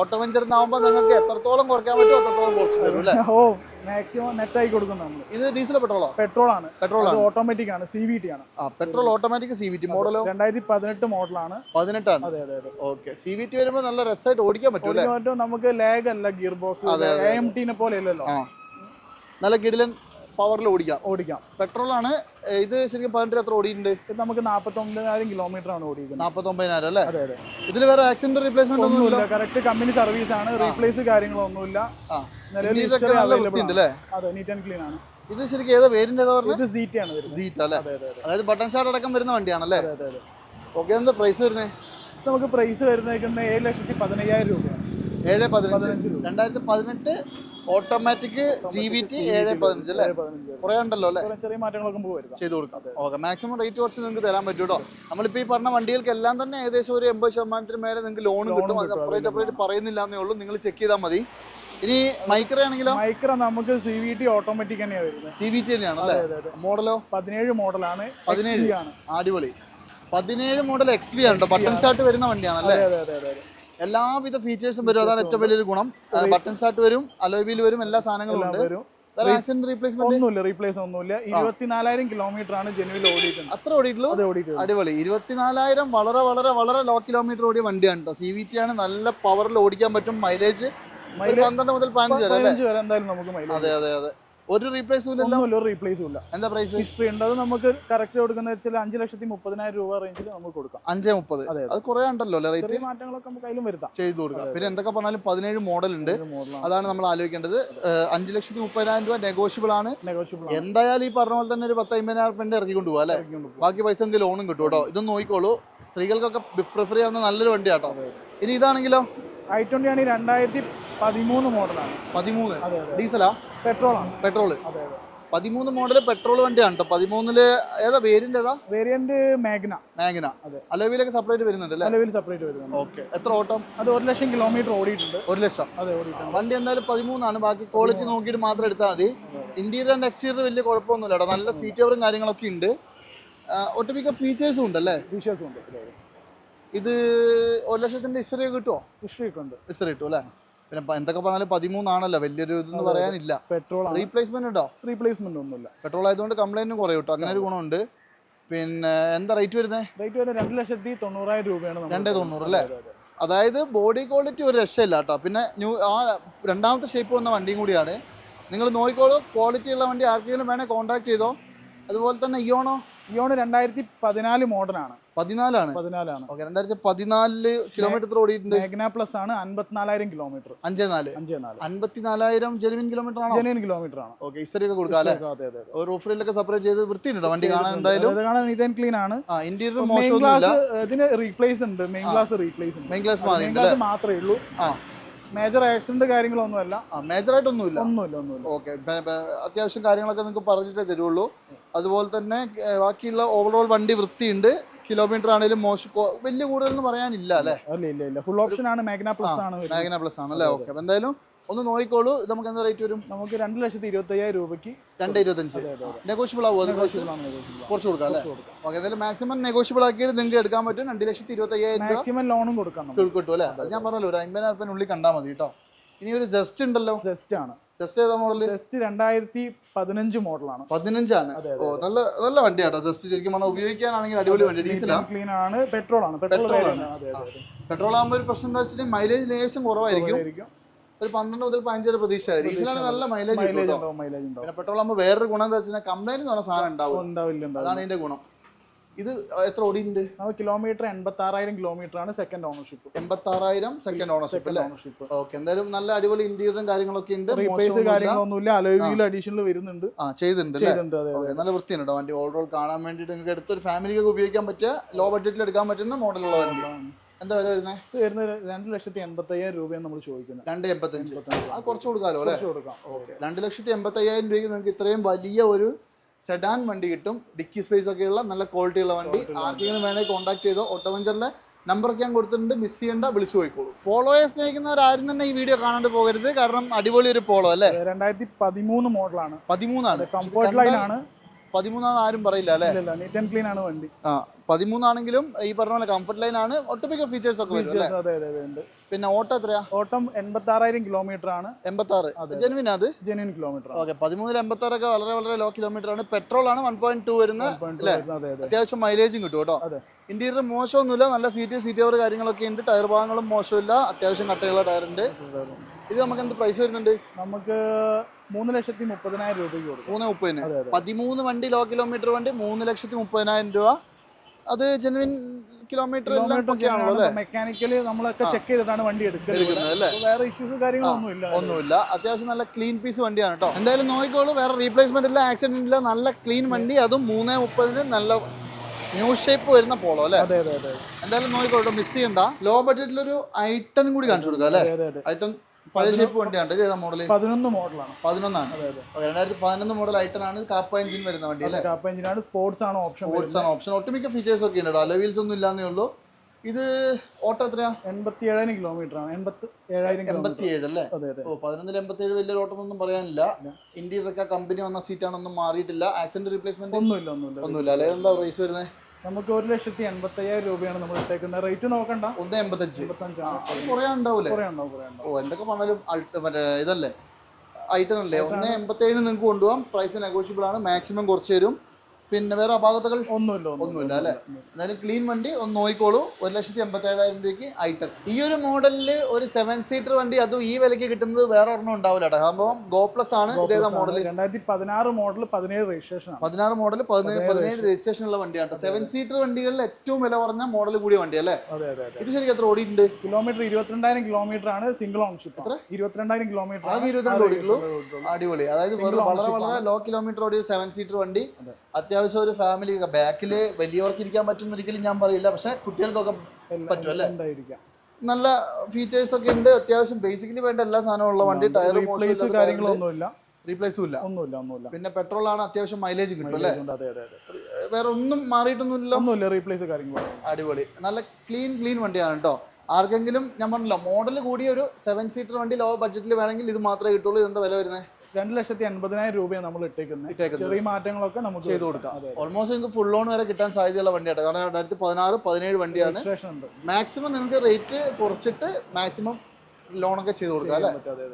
[SPEAKER 1] ഓട്ടോ വെഞ്ചറിനാവുമ്പോൾ നിങ്ങൾക്ക് എത്രത്തോളം കുറയ്ക്കാൻ പറ്റുമോ അത്രത്തോളം കുറച്ച് തരും അല്ലേ?
[SPEAKER 2] ഓ മാക്സിമം നെറ്റ് ആയി കൊടുക്കും നമ്മൾ
[SPEAKER 1] ഇത് ഡീസൽ പെട്രോളോ?
[SPEAKER 2] പെട്രോൾ ആണ്
[SPEAKER 1] പെട്രോൾ ആണ്
[SPEAKER 2] ഓട്ടോമാറ്റിക് ആണ് സി വി ടി ആണ്.
[SPEAKER 1] ആ petrol automatic C V T മോഡലോ
[SPEAKER 2] രണ്ടായിരത്തി പതിനെട്ട് മോഡലാണ്.
[SPEAKER 1] പതിനെട്ടാണ്.
[SPEAKER 2] അതെ അതെ അതെ.
[SPEAKER 1] ഓക്കെ. സി വി ടി വരുമ്പോൾ നല്ല രസമായിട്ട് ഓടിക്കാൻ പറ്റും.
[SPEAKER 2] നമുക്ക് ലാഗ് അല്ല ഗിയർ ബോക്സ് എം ടിനെ പോലെ അല്ലല്ലോ.
[SPEAKER 1] നല്ല കിടിലൻ പവറിൽ ഓടിക്കാം.
[SPEAKER 2] ഓടിക്കാം.
[SPEAKER 1] പെട്രോൾ ആണ് ഇത് ശരിക്കും പതിനെട്ട് എത്ര ഓടിയിട്ടുണ്ട്?
[SPEAKER 2] ഇത് നമുക്ക് നാൽപ്പത്തി ഒമ്പതിനായിരം കിലോമീറ്റർ ആണ് ഓടിക്കുന്നത്
[SPEAKER 1] നാൽപ്പത്തൊമ്പതിനായിരം അല്ലേ?
[SPEAKER 2] അതെ അതെ.
[SPEAKER 1] ഇതിൽ വേറെ ആക്സിഡന്റ് റീപ്ലേസ്മെന്റ് ഒന്നുമില്ല.
[SPEAKER 2] കറക്റ്റ് കമ്പനി സർവീസ് ആണ്. റീപ്ലേസ് കാര്യങ്ങളൊന്നുമില്ല. അതെ നീറ്റ് ആൻഡ് ക്ലീൻ ആണ്.
[SPEAKER 1] ഇത് ശരിക്കും ഏതാ വേരിന്റെ ഏതാ പറഞ്ഞത്
[SPEAKER 2] സീറ്റ് ആണ്
[SPEAKER 1] സീറ്റ് അല്ലേ?
[SPEAKER 2] അതെ അതെ അതെ.
[SPEAKER 1] അതായത് ബട്ടൺ ഷാർട്ട് അടക്കം വരുന്ന വണ്ടിയാണല്ലേ? ഓക്കെ എന്താ പ്രൈസ് വരുന്നത്?
[SPEAKER 2] നമുക്ക് പ്രൈസ് വരുന്നേക്കുന്ന ഏഴ് ലക്ഷത്തി പതിനയ്യായിരം രൂപയാണ്.
[SPEAKER 1] ഏഴ് പതിനഞ്ച്. രണ്ടായിരത്തി പതിനെട്ട് ഓട്ടോമാറ്റിക് സി വി ടി ഏഴ് പതിനഞ്ച് അല്ലേ? കുറേ ഉണ്ടല്ലോ അല്ലേ?
[SPEAKER 2] ചെറിയ മാറ്റങ്ങളൊക്കെ
[SPEAKER 1] ചെയ്ത് കൊടുക്കാം. ഓക്കെ മാക്സിമം റേറ്റ് കുറച്ച് നിങ്ങൾക്ക് തരാൻ പറ്റും കേട്ടോ നമ്മളിപ്പോൾ ഈ പറഞ്ഞ വണ്ടികൾക്ക് എല്ലാം തന്നെ ഏകദേശം ഒരു എൺപത് ശതമാനത്തിന് മേലെ നിങ്ങൾക്ക് ലോൺ കിട്ടും. അത് സെപ്പറേറ്റ് സെപ്പറേറ്റ് പറയുന്നില്ല എന്നേ ഉള്ളൂ. നിങ്ങൾ ചെക്ക് ചെയ്താൽ മതി. ഇനി മൈക്ര ആണെങ്കിലും?
[SPEAKER 2] മൈക്ര നമുക്ക് സി വി ടി ഓട്ടോമാറ്റിക് തന്നെയാണ് വരുന്നത്
[SPEAKER 1] സി വി ടി തന്നെയാണ് അല്ലേ? മോഡലോ?
[SPEAKER 2] പതിനേഴ് മോഡലാണ്.
[SPEAKER 1] പതിനേഴ്.
[SPEAKER 2] ആണ്.
[SPEAKER 1] അടിപൊളി. പതിനേഴ് മോഡൽ എക്സ് വി ആണ് ബട്ടൺ ഷാർട്ട് വരുന്ന
[SPEAKER 2] വണ്ടിയാണ് അല്ലേ
[SPEAKER 1] എല്ലാവിധ ഫീച്ചേഴ്സും വരും. അതാണ് ഏറ്റവും വലിയൊരു ഗുണം. ബട്ടൺ ഷാർട്ട് വരും അലോബിയിൽ വരും എല്ലാ സാധനങ്ങളും ഉണ്ട്.
[SPEAKER 2] ഒന്നുമില്ല റീപ്ലേസ് ഒന്നുമില്ല. ഇരുപത്തിനാലായിരം കിലോമീറ്റർ ആണ് ജനുവിൽ
[SPEAKER 1] അത്ര ഓടിയിട്ടുള്ളൂ? അടിപൊളി. ഇരുപത്തിനാലായിരം വളരെ വളരെ വളരെ ലോ കിലോമീറ്റർ ഓടിയ വണ്ടിയാണ് കേട്ടോ സി വി ടി ആണ് നല്ല പവറിൽ ഓടിക്കാൻ പറ്റും മൈലേജ് പന്ത്രണ്ട് മുതൽ പതിനഞ്ച് വരെ അതെ അതെ അതെ. ഒരു റീപ്ലേസും
[SPEAKER 2] ഇല്ല. ഒരു റീപ്ലേസും ഇല്ല.
[SPEAKER 1] എന്താ പ്രൈസ്
[SPEAKER 2] ഹിസ്റ്ററി ഉണ്ട്. അത് നമുക്ക് കറക്റ്റ് കൊടുക്കുന്ന വെച്ചാൽ അഞ്ച് ലക്ഷത്തി മുപ്പതിനായിരം രൂപ റേഞ്ചിൽ നമുക്ക് കൊടുക്കാം.
[SPEAKER 1] അഞ്ചേ മുപ്പത്.
[SPEAKER 2] അതെ
[SPEAKER 1] കുറേ ഉണ്ടല്ലോ അല്ലേ റേറ്റ്
[SPEAKER 2] മാറ്റങ്ങളൊക്കെ നമുക്ക് അതിലും വരുത്താം.
[SPEAKER 1] ചെയ്തു കൊടുക്കാം. പിന്നെ എന്തൊക്കെ പറഞ്ഞാലും പതിനേഴ് മോഡൽ ഉണ്ട്. അതാണ് നമ്മൾ ആലോചിക്കേണ്ടത്. അഞ്ചു ലക്ഷത്തി മുപ്പതിനായിരം രൂപ നെഗോഷ്യബിൾ ആണ്.
[SPEAKER 2] നെഗോഷ്യബിൾ
[SPEAKER 1] എന്തായാലും ഈ പറഞ്ഞ പോലെ തന്നെ ഒരു പത്ത് അമ്പതിനായിരം റുപ്യന്റെ ഇറക്കി കൊണ്ടുപോകാം അല്ലേ? ബാക്കി പൈസ എന്തെങ്കിലും ലോണും കിട്ടും കേട്ടോ. ഇതൊന്നും നോക്കിക്കോളൂ. സ്ത്രീകൾക്കൊക്കെ പ്രിഫർ ചെയ്യാവുന്ന നല്ലൊരു വണ്ടിയാട്ടോ. ഇനി ഇതാണെങ്കിലോ?
[SPEAKER 2] ഐ ട്വന്റി ആണ് രണ്ടായിരത്തി പതിമൂന്ന് മോഡലാണ്.
[SPEAKER 1] പതിമൂന്ന്. ഡീസലാ?
[SPEAKER 2] പെട്രോളാണ്.
[SPEAKER 1] പെട്രോൾ
[SPEAKER 2] അതെ
[SPEAKER 1] പതിമൂന്ന് മോഡൽ പെട്രോൾ വണ്ടിയാണ് കേട്ടോ പതിമൂന്നിൽ ഏതാ വേരിയന്റ് ഏതാ?
[SPEAKER 2] Variant Magna.
[SPEAKER 1] മാഗ്ന.
[SPEAKER 2] അതെ.
[SPEAKER 1] അലവിലൊക്കെ സെപ്പറേറ്റ് വരുന്നുണ്ട് അല്ലേ?
[SPEAKER 2] നിലവിൽ സെപ്പറേറ്റ് വരുന്നുണ്ട്.
[SPEAKER 1] ഓക്കെ. എത്ര ഓട്ടം?
[SPEAKER 2] അത് ഒരു ലക്ഷം കിലോമീറ്റർ ഓടിയിട്ടുണ്ട്.
[SPEAKER 1] ഒരു ലക്ഷം.
[SPEAKER 2] അതെ ഓടിയിട്ടുണ്ട്.
[SPEAKER 1] വണ്ടി എന്തായാലും പതിമൂന്നാണ്. ബാക്കി ക്വാളിറ്റി നോക്കിയിട്ട് മാത്രം എടുത്താൽ മതി. ഇന്റീരിയർ ആൻഡ് എക്സ്റ്റീരിയർ വലിയ കുഴപ്പമൊന്നുമില്ല കേട്ടോ നല്ല സീറ്റ് കവറും കാര്യങ്ങളൊക്കെ ഉണ്ട്. ഒട്ടുമിക്ക ഫീച്ചേഴ്സും ഉണ്ട് അല്ലേ
[SPEAKER 2] ഫീച്ചേഴ്സും ഉണ്ട്.
[SPEAKER 1] ഇത് ഒരു ലക്ഷത്തിന്റെ ഹിസ്റ്ററി കിട്ടുമോ
[SPEAKER 2] ഹിസ്റ്ററി ഒക്കെ ഉണ്ട്.
[SPEAKER 1] ഹിസ്റ്ററി കിട്ടും അല്ലേ? പിന്നെ എന്തൊക്കെ പറഞ്ഞാലും പതിമൂന്നാണല്ലോ വലിയൊരു ഇതെന്ന്. പറയാനില്ല.
[SPEAKER 2] പെട്രോൾ
[SPEAKER 1] റീപ്ലേസ്മെന്റ് ഉണ്ടോ?
[SPEAKER 2] റീപ്ലേസ്മെന്റ് ഒന്നുമില്ല.
[SPEAKER 1] പെട്രോൾ ആയതുകൊണ്ട് കംപ്ലൈന്റും കുറയും കേട്ടോ. അങ്ങനെ ഒരു ഗുണമുണ്ട്. പിന്നെ എന്താ റേറ്റ് വരുന്നത്
[SPEAKER 2] റേറ്റ് വരുന്നത് രണ്ട് ലക്ഷത്തി തൊണ്ണൂറായിരം രൂപയാണ്
[SPEAKER 1] രണ്ടേ തൊണ്ണൂറ് അല്ലേ?
[SPEAKER 2] അതെ, അതെ.
[SPEAKER 1] അതായത് ബോഡി ക്വാളിറ്റി ഒരു രക്ഷയില്ല കേട്ടോ. പിന്നെ ന്യൂ ആ രണ്ടാമത്തെ ഷേപ്പ് വന്ന വണ്ടിയും കൂടിയാണ്. നിങ്ങൾ നോക്കിക്കോളൂ ക്വാളിറ്റി ഉള്ള വണ്ടി ആർക്കെങ്കിലും വേണേൽ കോൺടാക്ട് ചെയ്തോ. അതുപോലെ തന്നെ ഇയോണോ?
[SPEAKER 2] ഇയോണ് രണ്ടായിരത്തി പതിനാല് മോഡലാണ്.
[SPEAKER 1] പതിനാലാണ്?
[SPEAKER 2] പതിനാലാണ്.
[SPEAKER 1] ഓക്കെ രണ്ടായിരത്തി പതിനാലിൽ കിലോമീറ്റർ ഓടിയിട്ടുണ്ട്.
[SPEAKER 2] മാഗ്ന പ്ലസ് ആണ് അൻപത്തിനാലായിരം കിലോമീറ്റർ.
[SPEAKER 1] അഞ്ചേ നാല്?
[SPEAKER 2] അഞ്ചേ നാല്
[SPEAKER 1] അൻപത്തിനാലായിരം ജെനുവിൻ കിലോമീറ്റർ ആണ്
[SPEAKER 2] ജെനുവിൻ കിലോമീറ്റർ ആണ്
[SPEAKER 1] ഓക്കെ ഇസ്റ്ററി ഒക്കെ കൊടുക്കാം അല്ലേ ഒരു റൂഫ് റീലൊക്കെ സെപ്പറേറ്റ് ചെയ്ത് വൃത്തിയുണ്ടോ? വണ്ടി കാണാൻ എന്തായാലും?
[SPEAKER 2] കാണാൻ നീറ്റ് ആൻഡ് ക്ലീൻ ആണ്.
[SPEAKER 1] ഇന്റീരിയർ
[SPEAKER 2] മോശം ഇതിന് റീപ്ലേസ് ഉണ്ട്. Main glass replace
[SPEAKER 1] main glass
[SPEAKER 2] glass മാത്രമേ ഉള്ളൂ.
[SPEAKER 1] ആ.
[SPEAKER 2] മേജർ ആക്സിഡന്റ് കാര്യങ്ങളൊന്നുമല്ല.
[SPEAKER 1] മേജർ ആയിട്ടൊന്നുമില്ല?
[SPEAKER 2] ഒന്നുമില്ല ഒന്നുമില്ല.
[SPEAKER 1] ഓക്കെ അത്യാവശ്യം കാര്യങ്ങളൊക്കെ നിങ്ങൾക്ക് പറഞ്ഞിട്ടേ തരുള്ളൂ. അതുപോലെ തന്നെ ബാക്കിയുള്ള ഓവറോൾ വണ്ടി വൃത്തിയുണ്ട്. കിലോമീറ്റർ ആണെങ്കിലും മോശം വലിയ കൂടുതൽ പറയാനില്ല അല്ലേ?
[SPEAKER 2] ഇല്ല ഇല്ല ഫുൾ ഓപ്ഷൻ ആണ്. മാഗ്ന പ്ലസ് ആണ്.
[SPEAKER 1] മാഗ്ന പ്ലസ് ആണ് അല്ലേ? ഓക്കെ എന്തായാലും ഒന്ന് നോക്കിക്കോളൂ. ഇത് നമുക്ക് എന്താ റേറ്റ് വരും?
[SPEAKER 2] നമുക്ക് രണ്ട് ലക്ഷത്തി ഇരുപത്തയ്യായിരം രൂപയ്ക്ക്
[SPEAKER 1] രണ്ട് ഇരുപത്തഞ്ച്. നെഗോഷ്യബിൾ ആവുമോ. കുറച്ച് കൊടുക്കാം അല്ലേ? ഓക്കെ എന്തായാലും മാക്സിമം നെഗോഷ്യബിൾ ആക്കിയിട്ട് നിങ്ങൾക്ക് എടുക്കാൻ പറ്റും. രണ്ട് ലക്ഷത്തി ഇരുപത്തയ്യായിരം രൂപ
[SPEAKER 2] മാക്സിമം ലോണും കൊടുക്കാം
[SPEAKER 1] കിട്ടും അല്ലേ? ഞാൻ പറഞ്ഞല്ലോ ഒരു അമ്പതിനായിരം ഉള്ളിൽ കണ്ടാൽ മതി കേട്ടോ. ഇനി ഒരു ജസ്റ്റ് ഉണ്ടല്ലോ.
[SPEAKER 2] ജസ്റ്റ് ആണ്.
[SPEAKER 1] ജസ്റ്റ് ഏതാ മോഡൽ
[SPEAKER 2] ജസ്റ്റ് രണ്ടായിരത്തി പതിനഞ്ച് മോഡലാണ്
[SPEAKER 1] പതിനഞ്ചാണ് ഓ നല്ല നല്ല വണ്ടിയാട്ടോ ജസ്റ്റ് ശരിക്കും പറഞ്ഞാൽ ഉപയോഗിക്കാനാണെങ്കിൽ അടിപൊളി വണ്ടി ഡീസൽ
[SPEAKER 2] ക്ലീൻ ആണ്. പെട്രോൾ ആണ്. പെട്രോൾ ആണ്.
[SPEAKER 1] പെട്രോൾ ആകുമ്പോൾ ഒരു പ്രശ്നം എന്താ വെച്ചാൽ മൈലേജ് ലേശം കുറവായിരിക്കും. ഒരു പന്ത്രണ്ട് മുതൽ പതിനഞ്ച് വരെ പ്രതീക്ഷ ഡീസലാണ് നല്ല മൈലേജ്
[SPEAKER 2] മൈലേജ് ഉണ്ടാവും മൈലേജ് ഉണ്ടാവും.
[SPEAKER 1] പിന്നെ പെട്രോൾ ആകുമ്പോൾ വേറൊരു ഗുണം എന്താ വെച്ചാൽ കംപ്ലൈന്റ് എന്ന് പറഞ്ഞ സാധനം ഉണ്ടാവും
[SPEAKER 2] ഉണ്ടാവില്ല
[SPEAKER 1] അതാണ് ഇതിന്റെ ഗുണം. ഇത് എത്ര
[SPEAKER 2] നമുക്ക് കിലോമീറ്റർ എൺപത്തി ആറായിരം കിലോമീറ്റർ ആണ് സെക്കൻഡ് ഓണർഷിപ്പ്
[SPEAKER 1] എൺപത്തി ആറായിരം സെക്കൻഡ് ഓണർഷിപ്പ്
[SPEAKER 2] ഓണർഷിപ്പ്
[SPEAKER 1] ഓക്കെ എന്തായാലും നല്ല അടിപൊളി ഇന്റീരിയറും കാര്യങ്ങളൊക്കെ ഉണ്ട്.
[SPEAKER 2] റീപ്ലേസ്. കാര്യങ്ങളൊന്നുമില്ല. അലോയിൽ അഡീഷണൽ വരുന്നുണ്ട്.
[SPEAKER 1] ആ ചെയ്തിട്ടുണ്ട് നല്ല വൃത്തിയുണ്ട് വണ്ടി ഓൾറോൾ കാണാൻ വേണ്ടിയിട്ട് നിങ്ങൾക്ക് എടുത്തൊരു ഫാമിലിക്ക് ഉപയോഗിക്കാൻ പറ്റിയ ലോ ബഡ്ജറ്റിൽ എടുക്കാൻ പറ്റുന്ന മോഡലുള്ള വണ്ടി. എന്താ വില വരുന്നത്
[SPEAKER 2] ഇത് വരുന്നത് രണ്ട് ലക്ഷത്തി എൺപത്തയ്യായിരം രൂപയാണ് നമ്മൾ ചോദിക്കുന്നത്.
[SPEAKER 1] രണ്ട് എൺപത്തഞ്ച്. അത് കുറച്ച് കൊടുക്കാമല്ലോ അല്ലേ?
[SPEAKER 2] കുറച്ച് കൊടുക്കാം.
[SPEAKER 1] ഓക്കെ. രണ്ട് ലക്ഷത്തി എൺപത്തയ്യായിരം രൂപയ്ക്ക് നിങ്ങൾക്ക് ഇത്രയും വലിയ ഒരു സെഡാൻ വണ്ടി കിട്ടും. ഡിക്കി സ്പേസ് ഒക്കെ ഉള്ള നല്ല ക്വാളിറ്റി ഉള്ള വണ്ടി. ആർക്കെങ്കിലും വേണമെങ്കിൽ കോൺടാക്ട് ചെയ്തോ ഓട്ടോവഞ്ചറിന്റെ നമ്പറൊക്കെ ഞാൻ കൊടുത്തിട്ടുണ്ട്. മിസ് ചെയ്യേണ്ട വിളിച്ചു പോയിക്കോളൂ പോളോയെ സ്നേഹിക്കുന്നവരാരും തന്നെ ഈ വീഡിയോ കാണാണ്ട് പോകരുത്. കാരണം അടിപൊളി ഒരു പോളോ അല്ലേ?
[SPEAKER 2] രണ്ടായിരത്തി പതിമൂന്ന് മോഡലാണ്
[SPEAKER 1] പതിമൂന്നാണ്.
[SPEAKER 2] കംഫോർട്ട് ലൈൻ ആണ്.
[SPEAKER 1] പതിമൂന്നാണ് ആരും പറയില്ല അല്ലേ?
[SPEAKER 2] ഇല്ല നീറ്റ് ആൻഡ് ക്ലീൻ ആണ് വണ്ടി.
[SPEAKER 1] ആ പതിമൂന്നാണെങ്കിലും ഈ പറഞ്ഞ പോലെ കംഫർട്ട് ലൈൻ ആണ്. ഒട്ടുമിക്ക ഫീച്ചേഴ്സ് ഒക്കെ വരും അല്ലേ?
[SPEAKER 2] അതെ അതെ ഉണ്ട്.
[SPEAKER 1] പിന്നെ ഓട്ടോ എത്രയാ?
[SPEAKER 2] ഓട്ടം എൺപത്തി ആറായിരം കിലോമീറ്റർ ആണ്.
[SPEAKER 1] എൺപത്തി ആറ്
[SPEAKER 2] അതെ.
[SPEAKER 1] ജെനുവിൻ അത്?
[SPEAKER 2] ജെന്യൂൻ കിലോമീറ്റർ
[SPEAKER 1] ഓക്കെ പതിമൂന്നിൽ എൺപത്തി ആറൊക്കെ വളരെ വളരെ ലോ കിലോമീറ്റർ ആണ്. പെട്രോൾ ആണ് വൺ പോയിന്റ് ടു വരുന്ന
[SPEAKER 2] 1.2
[SPEAKER 1] അല്ലേ?
[SPEAKER 2] അതെ അതെ.
[SPEAKER 1] അത്യാവശ്യം മൈലേജും കിട്ടും കേട്ടോ. ഇന്റീരിയർ മോശമൊന്നുമില്ല. നല്ല സീറ്റ് സീറ്റ് ഓവർ കാര്യങ്ങളൊക്കെ ഉണ്ട്. ടയർ ഭാഗങ്ങളും മോശമില്ല. അത്യാവശ്യം കട്ടയുള്ള ടയർ ഉണ്ട്. ഇത് നമുക്ക് എന്ത് പ്രൈസ് വരുന്നുണ്ട്?
[SPEAKER 2] നമുക്ക് മൂന്ന് ലക്ഷത്തി മുപ്പതിനായിരം രൂപയ്ക്ക് കൊടുക്കും.
[SPEAKER 1] മൂന്ന് മുപ്പതിന്. പതിമൂന്ന് വണ്ടി ലോ കിലോമീറ്റർ വണ്ടി മൂന്ന് ലക്ഷത്തി മുപ്പതിനായിരം രൂപ. അത് ജെനുവിൻ കിലോമീറ്റർ
[SPEAKER 2] മെക്കാനിക്കൽ നമ്മളൊക്കെ ചെക്ക് ചെയ്തിട്ടാണ് വണ്ടി എടുക്കുന്നത്. വേറെ ഇഷ്യൂസ് കാര്യങ്ങളൊന്നും ഇല്ല
[SPEAKER 1] ഒന്നുമില്ല. അത്യാവശ്യം നല്ല ക്ലീൻ പീസ് വണ്ടിയാണ് കേട്ടോ എന്തായാലും നോക്കിക്കോളൂ. വേറെ റീപ്ലേസ്മെന്റ് ഇല്ല ആക്സിഡന്റ് ഇല്ല. നല്ല ക്ലീൻ വണ്ടി. അതും മൂന്ന് മുപ്പതിന് നല്ല ന്യൂ ഷേപ്പ് വരുന്ന പോളോ അല്ലേ?
[SPEAKER 2] അതെ അതെ അതെ.
[SPEAKER 1] എന്തായാലും നോക്കിക്കോട്ടോ മിസ് ചെയ്യണ്ട. ലോ ബഡ്ജറ്റിൽ ഒരു ഐട്ടൺ കൂടി കാണിച്ചു കൊടുക്കാം അല്ലേ? ഐട്ടൺ പഴയ ഷേപ്പ് വണ്ടിയാണ്. ഇത് ഏതാ മോഡൽ
[SPEAKER 2] പതിനൊന്ന് മോഡലാണ്
[SPEAKER 1] പതിനൊന്നാണ്. രണ്ടായിരത്തി പതിനൊന്ന് മോഡൽ കാപ്പ എഞ്ചിൻ വരുന്ന വണ്ടി അല്ലേ?
[SPEAKER 2] കാപ്പ് എഞ്ചിനാണ് സ്പോർട്സ് ആണ് ഓപ്ഷൻ
[SPEAKER 1] സ്പോർട്സ് ആണ് ഓപ്ഷൻ ഒട്ടുമിക്ക ഫീച്ചേഴ്സ് ഒക്കെ ഉണ്ട് അലവീൽസ് ഒന്നും ഇല്ലാന്നേ ഉള്ളൂ. ഇത് ഓട്ടോ എത്രയാ?
[SPEAKER 2] എൺപത്തി ഏഴായിരം കിലോമീറ്റർ ആണ് എൺപത്തി ഏഴായിരം
[SPEAKER 1] എൺപത്തി ഏഴ് അല്ലേ ഓ പതിനൊന്നിൽ എൺപത്തി ഏഴ് വലിയ ഓട്ടം ഒന്നും പറയാനില്ല. ഇന്ത്യയിലൊക്കെ കമ്പനി വന്ന സീറ്റാണൊന്നും മാറിയിട്ടില്ല. ആക്സിഡന്റ് റീപ്ലേസ്മെന്റ്
[SPEAKER 2] ഒന്നുമില്ല ഒന്നുമില്ല.
[SPEAKER 1] ഒന്നുമില്ല അല്ലെ? എന്താ പ്രൈസ് വരുന്നത്
[SPEAKER 2] നമുക്ക് ഒരു ലക്ഷത്തി എൺപത്തി അയ്യായിരം രൂപയാണ് നമ്മൾ ഇട്ടേക്കുന്നത്. റേറ്റ് നോക്കണ്ട.
[SPEAKER 1] ഒന്ന് എൺപത്തഞ്ച്.
[SPEAKER 2] എൺപത്തഞ്ചാണ്
[SPEAKER 1] ഓ എന്തൊക്കെ പറഞ്ഞാലും മറ്റേ ഇതല്ലേ? ഐറ്റം അല്ലേ? ഒന്ന് എൺപത്തേഴിന് നിങ്ങൾക്ക് കൊണ്ടുപോകാം. പ്രൈസ് നെഗോഷ്യബിൾ ആണ്. മാക്സിമം കുറച്ച് തരും. പിന്നെ വേറെ അപാകതകൾ?
[SPEAKER 2] ഒന്നുമില്ല
[SPEAKER 1] ഒന്നുമില്ല, അല്ലെ? എന്നാലും ക്ലീൻ വണ്ടി ഒന്ന് നോക്കിക്കോളൂ. ഒരു ലക്ഷത്തി എൺപത്തി ഏഴായിരം രൂപയ്ക്ക് ഐറ്റം. ഈ ഒരു മോഡലിൽ ഒരു സെവൻ സീറ്റർ വണ്ടി അതും ഈ വിലയ്ക്ക് കിട്ടുന്നത് വേറെ ഒരെണ്ണം ഉണ്ടാവില്ല കേട്ടോ. സംഭവം ഗോ പ്ലസ് ആണ് ഇതേതാ മോഡൽ
[SPEAKER 2] രണ്ടായിരത്തി പതിനാറ് മോഡൽ പതിനേഴ് രജിസ്ട്രേഷൻ
[SPEAKER 1] പതിനാറ് മോഡൽ പതിനേഴ്
[SPEAKER 2] പതിനേഴ്
[SPEAKER 1] രജിസ്ട്രേഷൻ ഉള്ള വണ്ടിയാണ് സെവൻ സീറ്റർ വണ്ടികളിൽ ഏറ്റവും വില കുറഞ്ഞ മോഡൽ കൂടിയ വണ്ടി അല്ലേ? ഇത് ശരിക്കും എത്ര ഓടിയിട്ടുണ്ട്?
[SPEAKER 2] കിലോമീറ്റർ ഇരുപത്തിരണ്ടായിരം കിലോമീറ്റർ ആണ് സിംഗിൾ ഓൺഷിപ്പ് എത്ര? ഇരുപത്തിരണ്ടായിരം കിലോമീറ്റർ
[SPEAKER 1] ആകെ ഇരുപത്തിരണ്ട് ഓടിയിട്ടുള്ളൂ. അടിപൊളി. അതായത് വളരെ വളരെ ലോ കിലോമീറ്റർ ഓടിയ സെവൻ സീറ്റർ വണ്ടി
[SPEAKER 2] അതെ.
[SPEAKER 1] അത്യാവശ്യം ഒരു ഫാമിലി ബാക്കിൽ വലിയവർക്ക് ഇരിക്കാൻ പറ്റുന്ന ഒരിക്കലും ഞാൻ പറയില്ല. പക്ഷെ കുട്ടികൾക്കൊക്കെ പറ്റും അല്ലേ? നല്ല ഫീച്ചേഴ്സ് ഒക്കെ ഉണ്ട്. അത്യാവശ്യം ബേസിക്കലി വേണ്ട എല്ലാ സാധനവും ഉള്ള വണ്ടി. ടയർ
[SPEAKER 2] റീപ്ലേസ് കാര്യങ്ങളൊന്നുമില്ല.
[SPEAKER 1] റീപ്ലേസും ഇല്ല.
[SPEAKER 2] ഒന്നുമില്ല ഒന്നുമില്ല.
[SPEAKER 1] പിന്നെ പെട്രോൾ ആണ് അത്യാവശ്യം മൈലേജ് കിട്ടും അല്ലേ? വേറെ ഒന്നും മാറിയിട്ടൊന്നുമില്ല.
[SPEAKER 2] ഒന്നുമില്ല റീപ്ലേസ്
[SPEAKER 1] അടിപൊളി. നല്ല ക്ലീൻ ക്ലീൻ വണ്ടിയാണ് കേട്ടോ ആർക്കെങ്കിലും ഞാൻ പറഞ്ഞില്ല മോഡൽ കൂടിയ ഒരു സെവൻ സീറ്റർ വണ്ടി ലോ ബഡ്ജറ്റിൽ വേണമെങ്കിൽ ഇത് മാത്രമേ കിട്ടുള്ളൂ. ഇതെന്താ വില വരുന്നത്
[SPEAKER 2] രണ്ട് ലക്ഷത്തി എൺപതിനായിരം രൂപയാണ് നമ്മൾ ഇട്ടേക്കുന്നത്. ചെറിയ മാറ്റങ്ങളൊക്കെ നമുക്ക്
[SPEAKER 1] ചെയ്ത് കൊടുക്കാം. ഓൾമോസ്റ്റ് നിങ്ങൾക്ക് ഫുൾ ലോൺ വരെ കിട്ടാൻ സാധ്യതയുള്ള വണ്ടിയാണ് കാരണം രണ്ടായിരത്തി പതിനാറ് പതിനേഴ് വണ്ടിയാണ്. മാക്സിമം നിങ്ങൾക്ക് റേറ്റ് കുറച്ചിട്ട് മാക്സിമം ലോണൊക്കെ ചെയ്ത് കൊടുക്കാം അല്ലേ.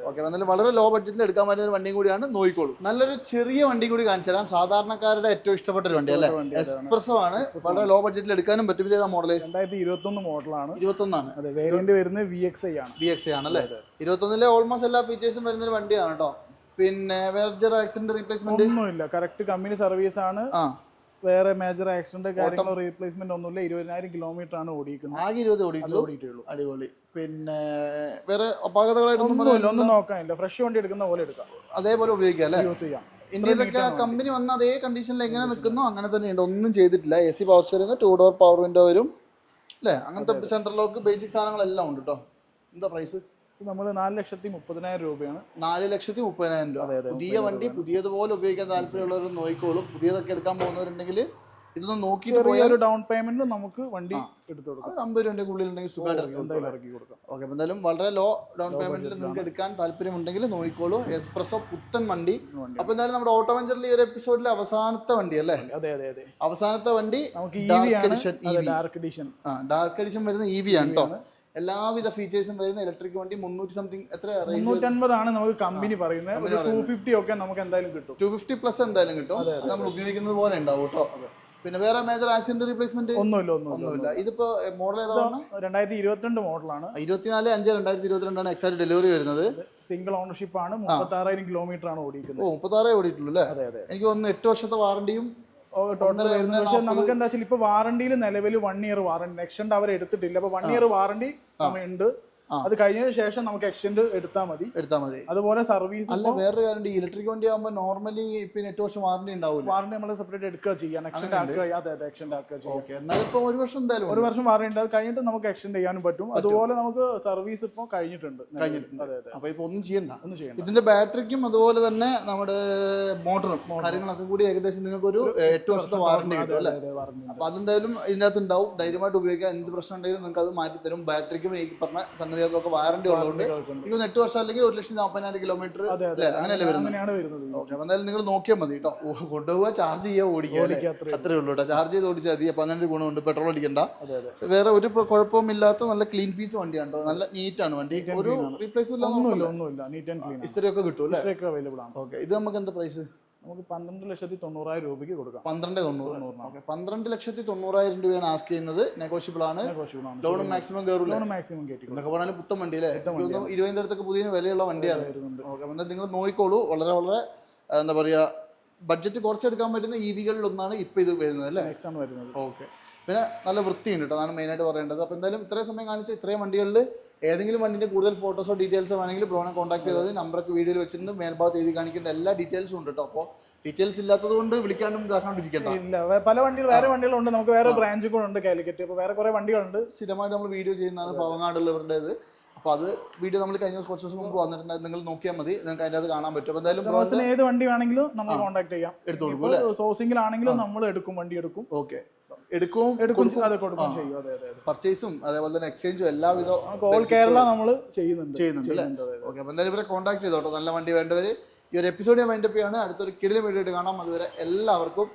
[SPEAKER 1] ഓക്കെ എന്നാലും വളരെ ലോ ബഡ്ജറ്റിൽ എടുക്കാൻ പറ്റുന്ന ഒരു വണ്ടിയും കൂടിയാണ് നോയിക്കോളൂ. നല്ലൊരു ചെറിയ വണ്ടി കൂടി കാണിച്ചു തരാം. സാധാരണക്കാരുടെ ഏറ്റവും ഇഷ്ടപ്പെട്ട ഒരു വണ്ടി അല്ലേ? എക്സ്പ്രസോ ആണ്. വളരെ ലോ ബഡ്ജറ്റിൽ എടുക്കാനും പറ്റും. ഇതേതാ മോഡൽ
[SPEAKER 2] രണ്ടായിരത്തി ഇരുപത്തി ഒന്ന് മോഡലാണ്
[SPEAKER 1] ഇരുപത്തൊന്നാണ്
[SPEAKER 2] വേരിയന്റ് വരുന്നത് വി എക്സ് ഐ ആണ്.
[SPEAKER 1] വി എക്സ് ആണ് അല്ലേ. ഇരുപത്തൊന്നിലെ ഓൾമോസ്റ്റ് എല്ലാ ഫീച്ചേഴ്സും വരുന്ന ഒരു വണ്ടിയാണ് കേട്ടോ. പിന്നെ വേർജർ ആക്സിഡന്റ് റീപ്ലേസ്മെന്റ്
[SPEAKER 2] ഒന്നുമില്ല. കറക്റ്റ് കമ്പനി സർവീസ് ആണ്.
[SPEAKER 1] ആ.
[SPEAKER 2] വേറെ മേജർ ആക്സിഡന്റ് കാര്യങ്ങളോ റീപ്ലേസ്മെന്റ് ഒന്നുമില്ല. ഇരുപതിനായിരം കിലോമീറ്റർ ആണ് ഓടിക്കുന്നത്
[SPEAKER 1] ആകെ ഇരുപത് ഓടിയിട്ടുള്ളൂ. അടിപൊളി. പിന്നെ വേറെ അപാകതകളായിട്ടൊന്നും
[SPEAKER 2] ഒന്നും നോക്കാനില്ല. ഫ്രഷ് വണ്ടി എടുക്കുന്ന പോലെ എടുക്കാം.
[SPEAKER 1] അതേപോലെ ഉപയോഗിക്കാം അല്ലേ?
[SPEAKER 2] യൂസ് ചെയ്യാം.
[SPEAKER 1] ഇന്ത്യയിലൊക്കെ കമ്പനി വന്ന അതേ കണ്ടീഷനിൽ എങ്ങനെ നിൽക്കുന്നു അങ്ങനെ തന്നെയുണ്ട്. ഒന്നും ചെയ്തിട്ടില്ല. A C power steering two door power window വരും. അല്ലേ? അങ്ങനത്തെ സെൻട്രൽ ലോക്ക് ബേസിക് സാധനങ്ങളെല്ലാം ഉണ്ട് കേട്ടോ എന്താ പ്രൈസ്
[SPEAKER 2] നമ്മൾ നാല് ലക്ഷത്തി മുപ്പതിനായിരം രൂപയാണ്.
[SPEAKER 1] നാല് ലക്ഷത്തി മുപ്പതിനായിരം രൂപ. പുതിയ വണ്ടി പുതിയതുപോലെ ഉപയോഗിക്കാൻ താല്പര്യമുള്ളവർ നോക്കിക്കോളും. പുതിയതൊക്കെ എടുക്കാൻ പോകുന്നവരുണ്ടെങ്കിൽ ഇതൊന്ന് നോക്കിയിട്ട് പോയാൽ
[SPEAKER 2] ഒരു ഡൗൺ പേയ്മെന്റ് നമുക്ക് വണ്ടി. എടുത്തു കൊടുക്കാം.
[SPEAKER 1] അമ്പത് രൂപയുടെ ഉള്ളിൽ ഉണ്ടെങ്കിൽ സുഖമായിട്ട് ഇറക്കി
[SPEAKER 2] എന്തായാലും
[SPEAKER 1] കൊടുക്കാം. ഓക്കെ എന്തായാലും വളരെ ലോ ഡൗൺ പേയ്മെന്റിൽ നിങ്ങൾക്ക് എടുക്കാൻ താല്പര്യമുണ്ടെങ്കിൽ നോക്കിക്കോളൂ. എക്സ്പ്രസോ പുത്തൻ വണ്ടി. അപ്പോൾ എന്തായാലും നമ്മുടെ ഓട്ടോ വെഞ്ചറിൽ ഈ ഒരു എപ്പിസോഡിലെ അവസാനത്തെ വണ്ടി അല്ലേ?
[SPEAKER 2] അതെ അതെ അതെ.
[SPEAKER 1] അവസാനത്തെ വണ്ടി
[SPEAKER 2] നമുക്ക്. ഡാർക്ക് എഡിഷൻ
[SPEAKER 1] ഡാർക്ക് എഡിഷൻ വരുന്ന ഇ വി ആണ് കേട്ടോ എല്ലാവിധ ഫീച്ചേഴ്സും വരുന്ന ഇലക്ട്രിക് വണ്ടി മുന്നൂറ്റി സംതിങ് എത്ര
[SPEAKER 2] മുന്നൂറ്റൻപതാണ് നമുക്ക് കമ്പനി പറയുന്നത്. ഒരു ടു. ഫിഫ്റ്റി ഒക്കെ നമുക്ക് എന്തായാലും കിട്ടും.
[SPEAKER 1] ടു ഫിഫ്റ്റി പ്ലസ് എന്തായാലും കിട്ടും. നമ്മൾ ഉപയോഗിക്കുന്നത് പോലെ ഉണ്ടാവും കേട്ടോ. പിന്നെ വേറെ മേജർ ആക്സിഡന്റ് റീപ്ലേസ്മെന്റ്
[SPEAKER 2] ഒന്നുമില്ല ഒന്നുമില്ല
[SPEAKER 1] ഇതിപ്പോ മോഡൽ ഏതാണ്
[SPEAKER 2] രണ്ടായിരത്തി ഇരുപത്തിരണ്ട് മോഡലാണ്
[SPEAKER 1] ഇരുപത്തിനാല് അഞ്ച് രണ്ടായിരത്തി ഇരുപത്തിരണ്ടാണ് എക്സാക്ട് ഡെലിവറി വരുന്നത്
[SPEAKER 2] സിംഗിൾ ഓണർഷിപ്പ് ആണ്. മുപ്പത്തി ആറായിരം കിലോമീറ്റർ ആണ് ഓടിക്കുന്നത്.
[SPEAKER 1] ഓ മുപ്പത്താറേ ഓടിയിട്ടുള്ളൂ അല്ലേ?
[SPEAKER 2] അതെ അതെ.
[SPEAKER 1] എനിക്ക് തോന്നുന്നു എട്ട് വർഷത്തെ വാറണ്ടിയും
[SPEAKER 2] ടോട്ടൽ വരുന്നത് പക്ഷെ നമുക്ക് എന്താ വെച്ചാൽ ഇപ്പൊ വാറണ്ടിയിൽ നിലവിൽ വൺ ഇയർ വാറണ്ടി നെക്സ്റ്റ് അവർ എടുത്തിട്ടില്ല. അപ്പൊ വൺ ഇയർ വാറണ്ടി സമയമുണ്ട്. അത് കഴിഞ്ഞതിന് ശേഷം നമുക്ക് എക്സ്റ്റെൻഡ് എടുത്താൽ മതി.
[SPEAKER 1] എടുത്താൽ മതി.
[SPEAKER 2] അതുപോലെ സർവീസ്
[SPEAKER 1] അല്ല വേറൊരു കാര്യം ഇലക്ട്രിക് വണ്ടി ആകുമ്പോൾ നോർമലി പിന്നെ എട്ട് വർഷം വാറണ്ടി ഉണ്ടാവും
[SPEAKER 2] വാറണ്ടി നമ്മൾ സെപ്പറേറ്റ് എടുക്കുക ചെയ്യാം. എക്സ്റ്റെൻഡ് ആക്കുക അതെ അതെ എക്സ്റ്റെൻഡ് ആക്കുക ചെയ്യാം.
[SPEAKER 1] എന്നാലും ഇപ്പൊ ഒരു വർഷം എന്തായാലും
[SPEAKER 2] ഒരു വർഷം വാറണ്ടി ഉണ്ട്. അത് കഴിഞ്ഞിട്ട് നമുക്ക് എക്സ്റ്റെൻഡ് ചെയ്യാനും പറ്റും. അതുപോലെ നമുക്ക് സർവീസ് ഇപ്പോൾ കഴിഞ്ഞിട്ടുണ്ട്.
[SPEAKER 1] കഴിഞ്ഞിട്ടുണ്ട്.
[SPEAKER 2] അതെ അതെ.
[SPEAKER 1] അപ്പോൾ ഇപ്പോൾ ഒന്നും ചെയ്യണ്ട.
[SPEAKER 2] ഒന്നും ചെയ്യണ്ട.
[SPEAKER 1] ഇതിന്റെ ബാറ്ററിക്കും അതുപോലെ തന്നെ നമ്മുടെ മോട്ടറും കാര്യങ്ങളൊക്കെ കൂടി ഏകദേശം നിങ്ങൾക്ക് ഒരു എട്ട് വർഷത്തെ വാറണ്ടി കിട്ടും അല്ലേ?
[SPEAKER 2] അതെ, warranty ഉണ്ട്.
[SPEAKER 1] അപ്പൊ അതെന്തായാലും ഇതിനകത്ത് ഉണ്ടാവും. ധൈര്യമായിട്ട് ഉപയോഗിക്കാം. എന്ത് പ്രശ്നം ഉണ്ടെങ്കിലും നിങ്ങൾക്ക് അത് മാറ്റി തരും. ബാറ്ററിക്കും ഈ പറഞ്ഞ സംഗതികൾക്കൊക്കെ വാറണ്ടി ഉള്ളതുകൊണ്ട് ഇരുപത്തി. എട്ട് വർഷം അല്ലെങ്കിൽ ഒരു ലക്ഷത്തി നാൽപ്പതിനായിരം കിലോമീറ്റർ അങ്ങനെയല്ലേ വരുന്നത്? ഓക്കെ അപ്പൊ എന്തായാലും നിങ്ങൾ നോക്കിയാൽ മതി കേട്ടോ. കൊണ്ടുപോവുക ചാർജ് ചെയ്യുക ഓടിക്കുക?
[SPEAKER 2] അത്രേ
[SPEAKER 1] ഉള്ളൂ. കേട്ടോ. ചാർജ് ചെയ്ത് ഓടിച്ചാൽ മതി. അപ്പൊ അങ്ങനെ ഒരു ഗുണമുണ്ട്. പെട്രോൾ അടിക്കണ്ട. വേറെ ഒരു കുഴപ്പവും ഇല്ലാത്ത നല്ല ക്ലീൻ പീസ് വണ്ടിയാണ് കേട്ടോ. നല്ല നീറ്റ് ആണ് വണ്ടി. ഒരു റീപ്ലേസ് ഇല്ല
[SPEAKER 2] ഒന്നുമില്ല നീറ്റ് ആൻഡ് ക്ലീൻ
[SPEAKER 1] ഒക്കെ കിട്ടും അല്ലേ?
[SPEAKER 2] അവൈലബിൾ ആണ്.
[SPEAKER 1] ഓക്കെ ഇത് നമുക്ക് എന്താ പ്രൈസ്
[SPEAKER 2] നമുക്ക് പന്ത്രണ്ട് ലക്ഷത്തി തൊണ്ണൂറായിരം രൂപയ്ക്ക് കൊടുക്കാം.
[SPEAKER 1] പന്ത്രണ്ട് തൊണ്ണൂറ്. പന്ത്രണ്ട് ലക്ഷത്തി തൊണ്ണൂറായിരം രൂപയാണ് ആസ്ക് ചെയ്യുന്നത്. നെഗോഷ്യബിൾ ആണ്. ലോൺ മാക്സിമം കയറില്ല
[SPEAKER 2] ലോൺ മാക്സിമം കയറ്റി
[SPEAKER 1] എന്നൊക്കെ പറഞ്ഞാൽ പുത്തൻ വണ്ടി അല്ലേ ഇരുപതിന്റെ അടുത്തൊക്കെ പുതിയ വിലയുള്ള വണ്ടിയാണ്. ഓക്കെ അപ്പം നിങ്ങൾ നോക്കിക്കോളൂ. വളരെ വളരെ എന്താ പറയുക ബഡ്ജറ്റ് കുറച്ചെടുക്കാൻ പറ്റുന്ന ഇ വികളിൽ ഒന്നാണ് ഇപ്പം ഇത് വരുന്നത് അല്ലേ?
[SPEAKER 2] എക്സാം വരുന്നത്.
[SPEAKER 1] ഓക്കെ. പിന്നെ നല്ല വൃത്തിയുണ്ട് കേട്ടോ അതാണ് മെയിനായിട്ട് പറയേണ്ടത്. അപ്പോൾ എന്തായാലും ഇത്രയും സമയം കാണിച്ച ഇത്രയും വണ്ടികളിൽ ഏതെങ്കിലും വണ്ടിന്റെ കൂടുതൽ ഫോട്ടോസോ ഡീറ്റെയിൽസോ വേണമെങ്കിൽ ബ്രോനെ കോൺടാക്ട് ചെയ്താൽ നമ്പറൊക്കെ വീഡിയോയിൽ വെച്ചിട്ടുണ്ട്. മേൽഭാഗത്ത് എഴുതി കാണിക്കേണ്ട എല്ലാ ഡീറ്റെയിൽസും ഉണ്ട് കേട്ടോ അപ്പോൾ ഡീറ്റെയിൽസ് ഇല്ലാത്തത് കൊണ്ട് വിളിക്കാണ്ടും ഇതാക്കാണ്ടിരിക്കണ്ട.
[SPEAKER 2] ഇല്ല പല വണ്ടികൾ വേറെ വണ്ടികളുണ്ട്. നമുക്ക് വേറെ ബ്രാഞ്ചുകളുണ്ട് കാലിക്കറ്റ്. അപ്പോൾ വേറെ കുറെ വണ്ടികളുണ്ട്.
[SPEAKER 1] സ്ഥിരമായിട്ട് നമ്മൾ വീഡിയോ ചെയ്യുന്നതാണ് പാവങ്ങാടുള്ളവരുടേത്. അപ്പോൾ അത് വീഡിയോ നമ്മൾ കഴിഞ്ഞ കുറച്ച് ദിവസം മുമ്പ് വന്നിട്ടുണ്ട്. നിങ്ങൾ നോക്കിയാൽ മതി. നിങ്ങൾക്ക് അതിന്റെ അത് കാണാൻ പറ്റും. എന്തായാലും
[SPEAKER 2] ഏത് വണ്ടി വേണമെങ്കിലും നമ്മൾ. കോൺടാക്ട് ചെയ്യാം.
[SPEAKER 1] എടുത്തോളൂ കൊടുക്കും
[SPEAKER 2] സോഴ്സിംഗിലാണെങ്കിലും നമ്മൾ എടുക്കും വണ്ടി എടുക്കും.
[SPEAKER 1] ഓക്കെ. എടുക്കും പർച്ചേസും അതേപോലെ തന്നെ എക്സ്ചേഞ്ചും എല്ലാവിധ
[SPEAKER 2] ഓൾ കേരള നമ്മൾ ചെയ്യുന്നുണ്ട്.
[SPEAKER 1] ചെയ്യുന്നുണ്ട് അല്ലേ. ഓക്കെ അപ്പോൾ എന്തായാലും ഇവരെ കോൺടാക്ട് ചെയ്തോട്ടോ നല്ല വണ്ടി വേണ്ടവർ ഈ ഒരു എപ്പിസോഡ് ഞാൻ വൈൻഡപ്പ് ചെയ്യാണ്. അടുത്തൊരു കിടിലം വീഡിയോ കാണാം. അതുവരെ എല്ലാവർക്കും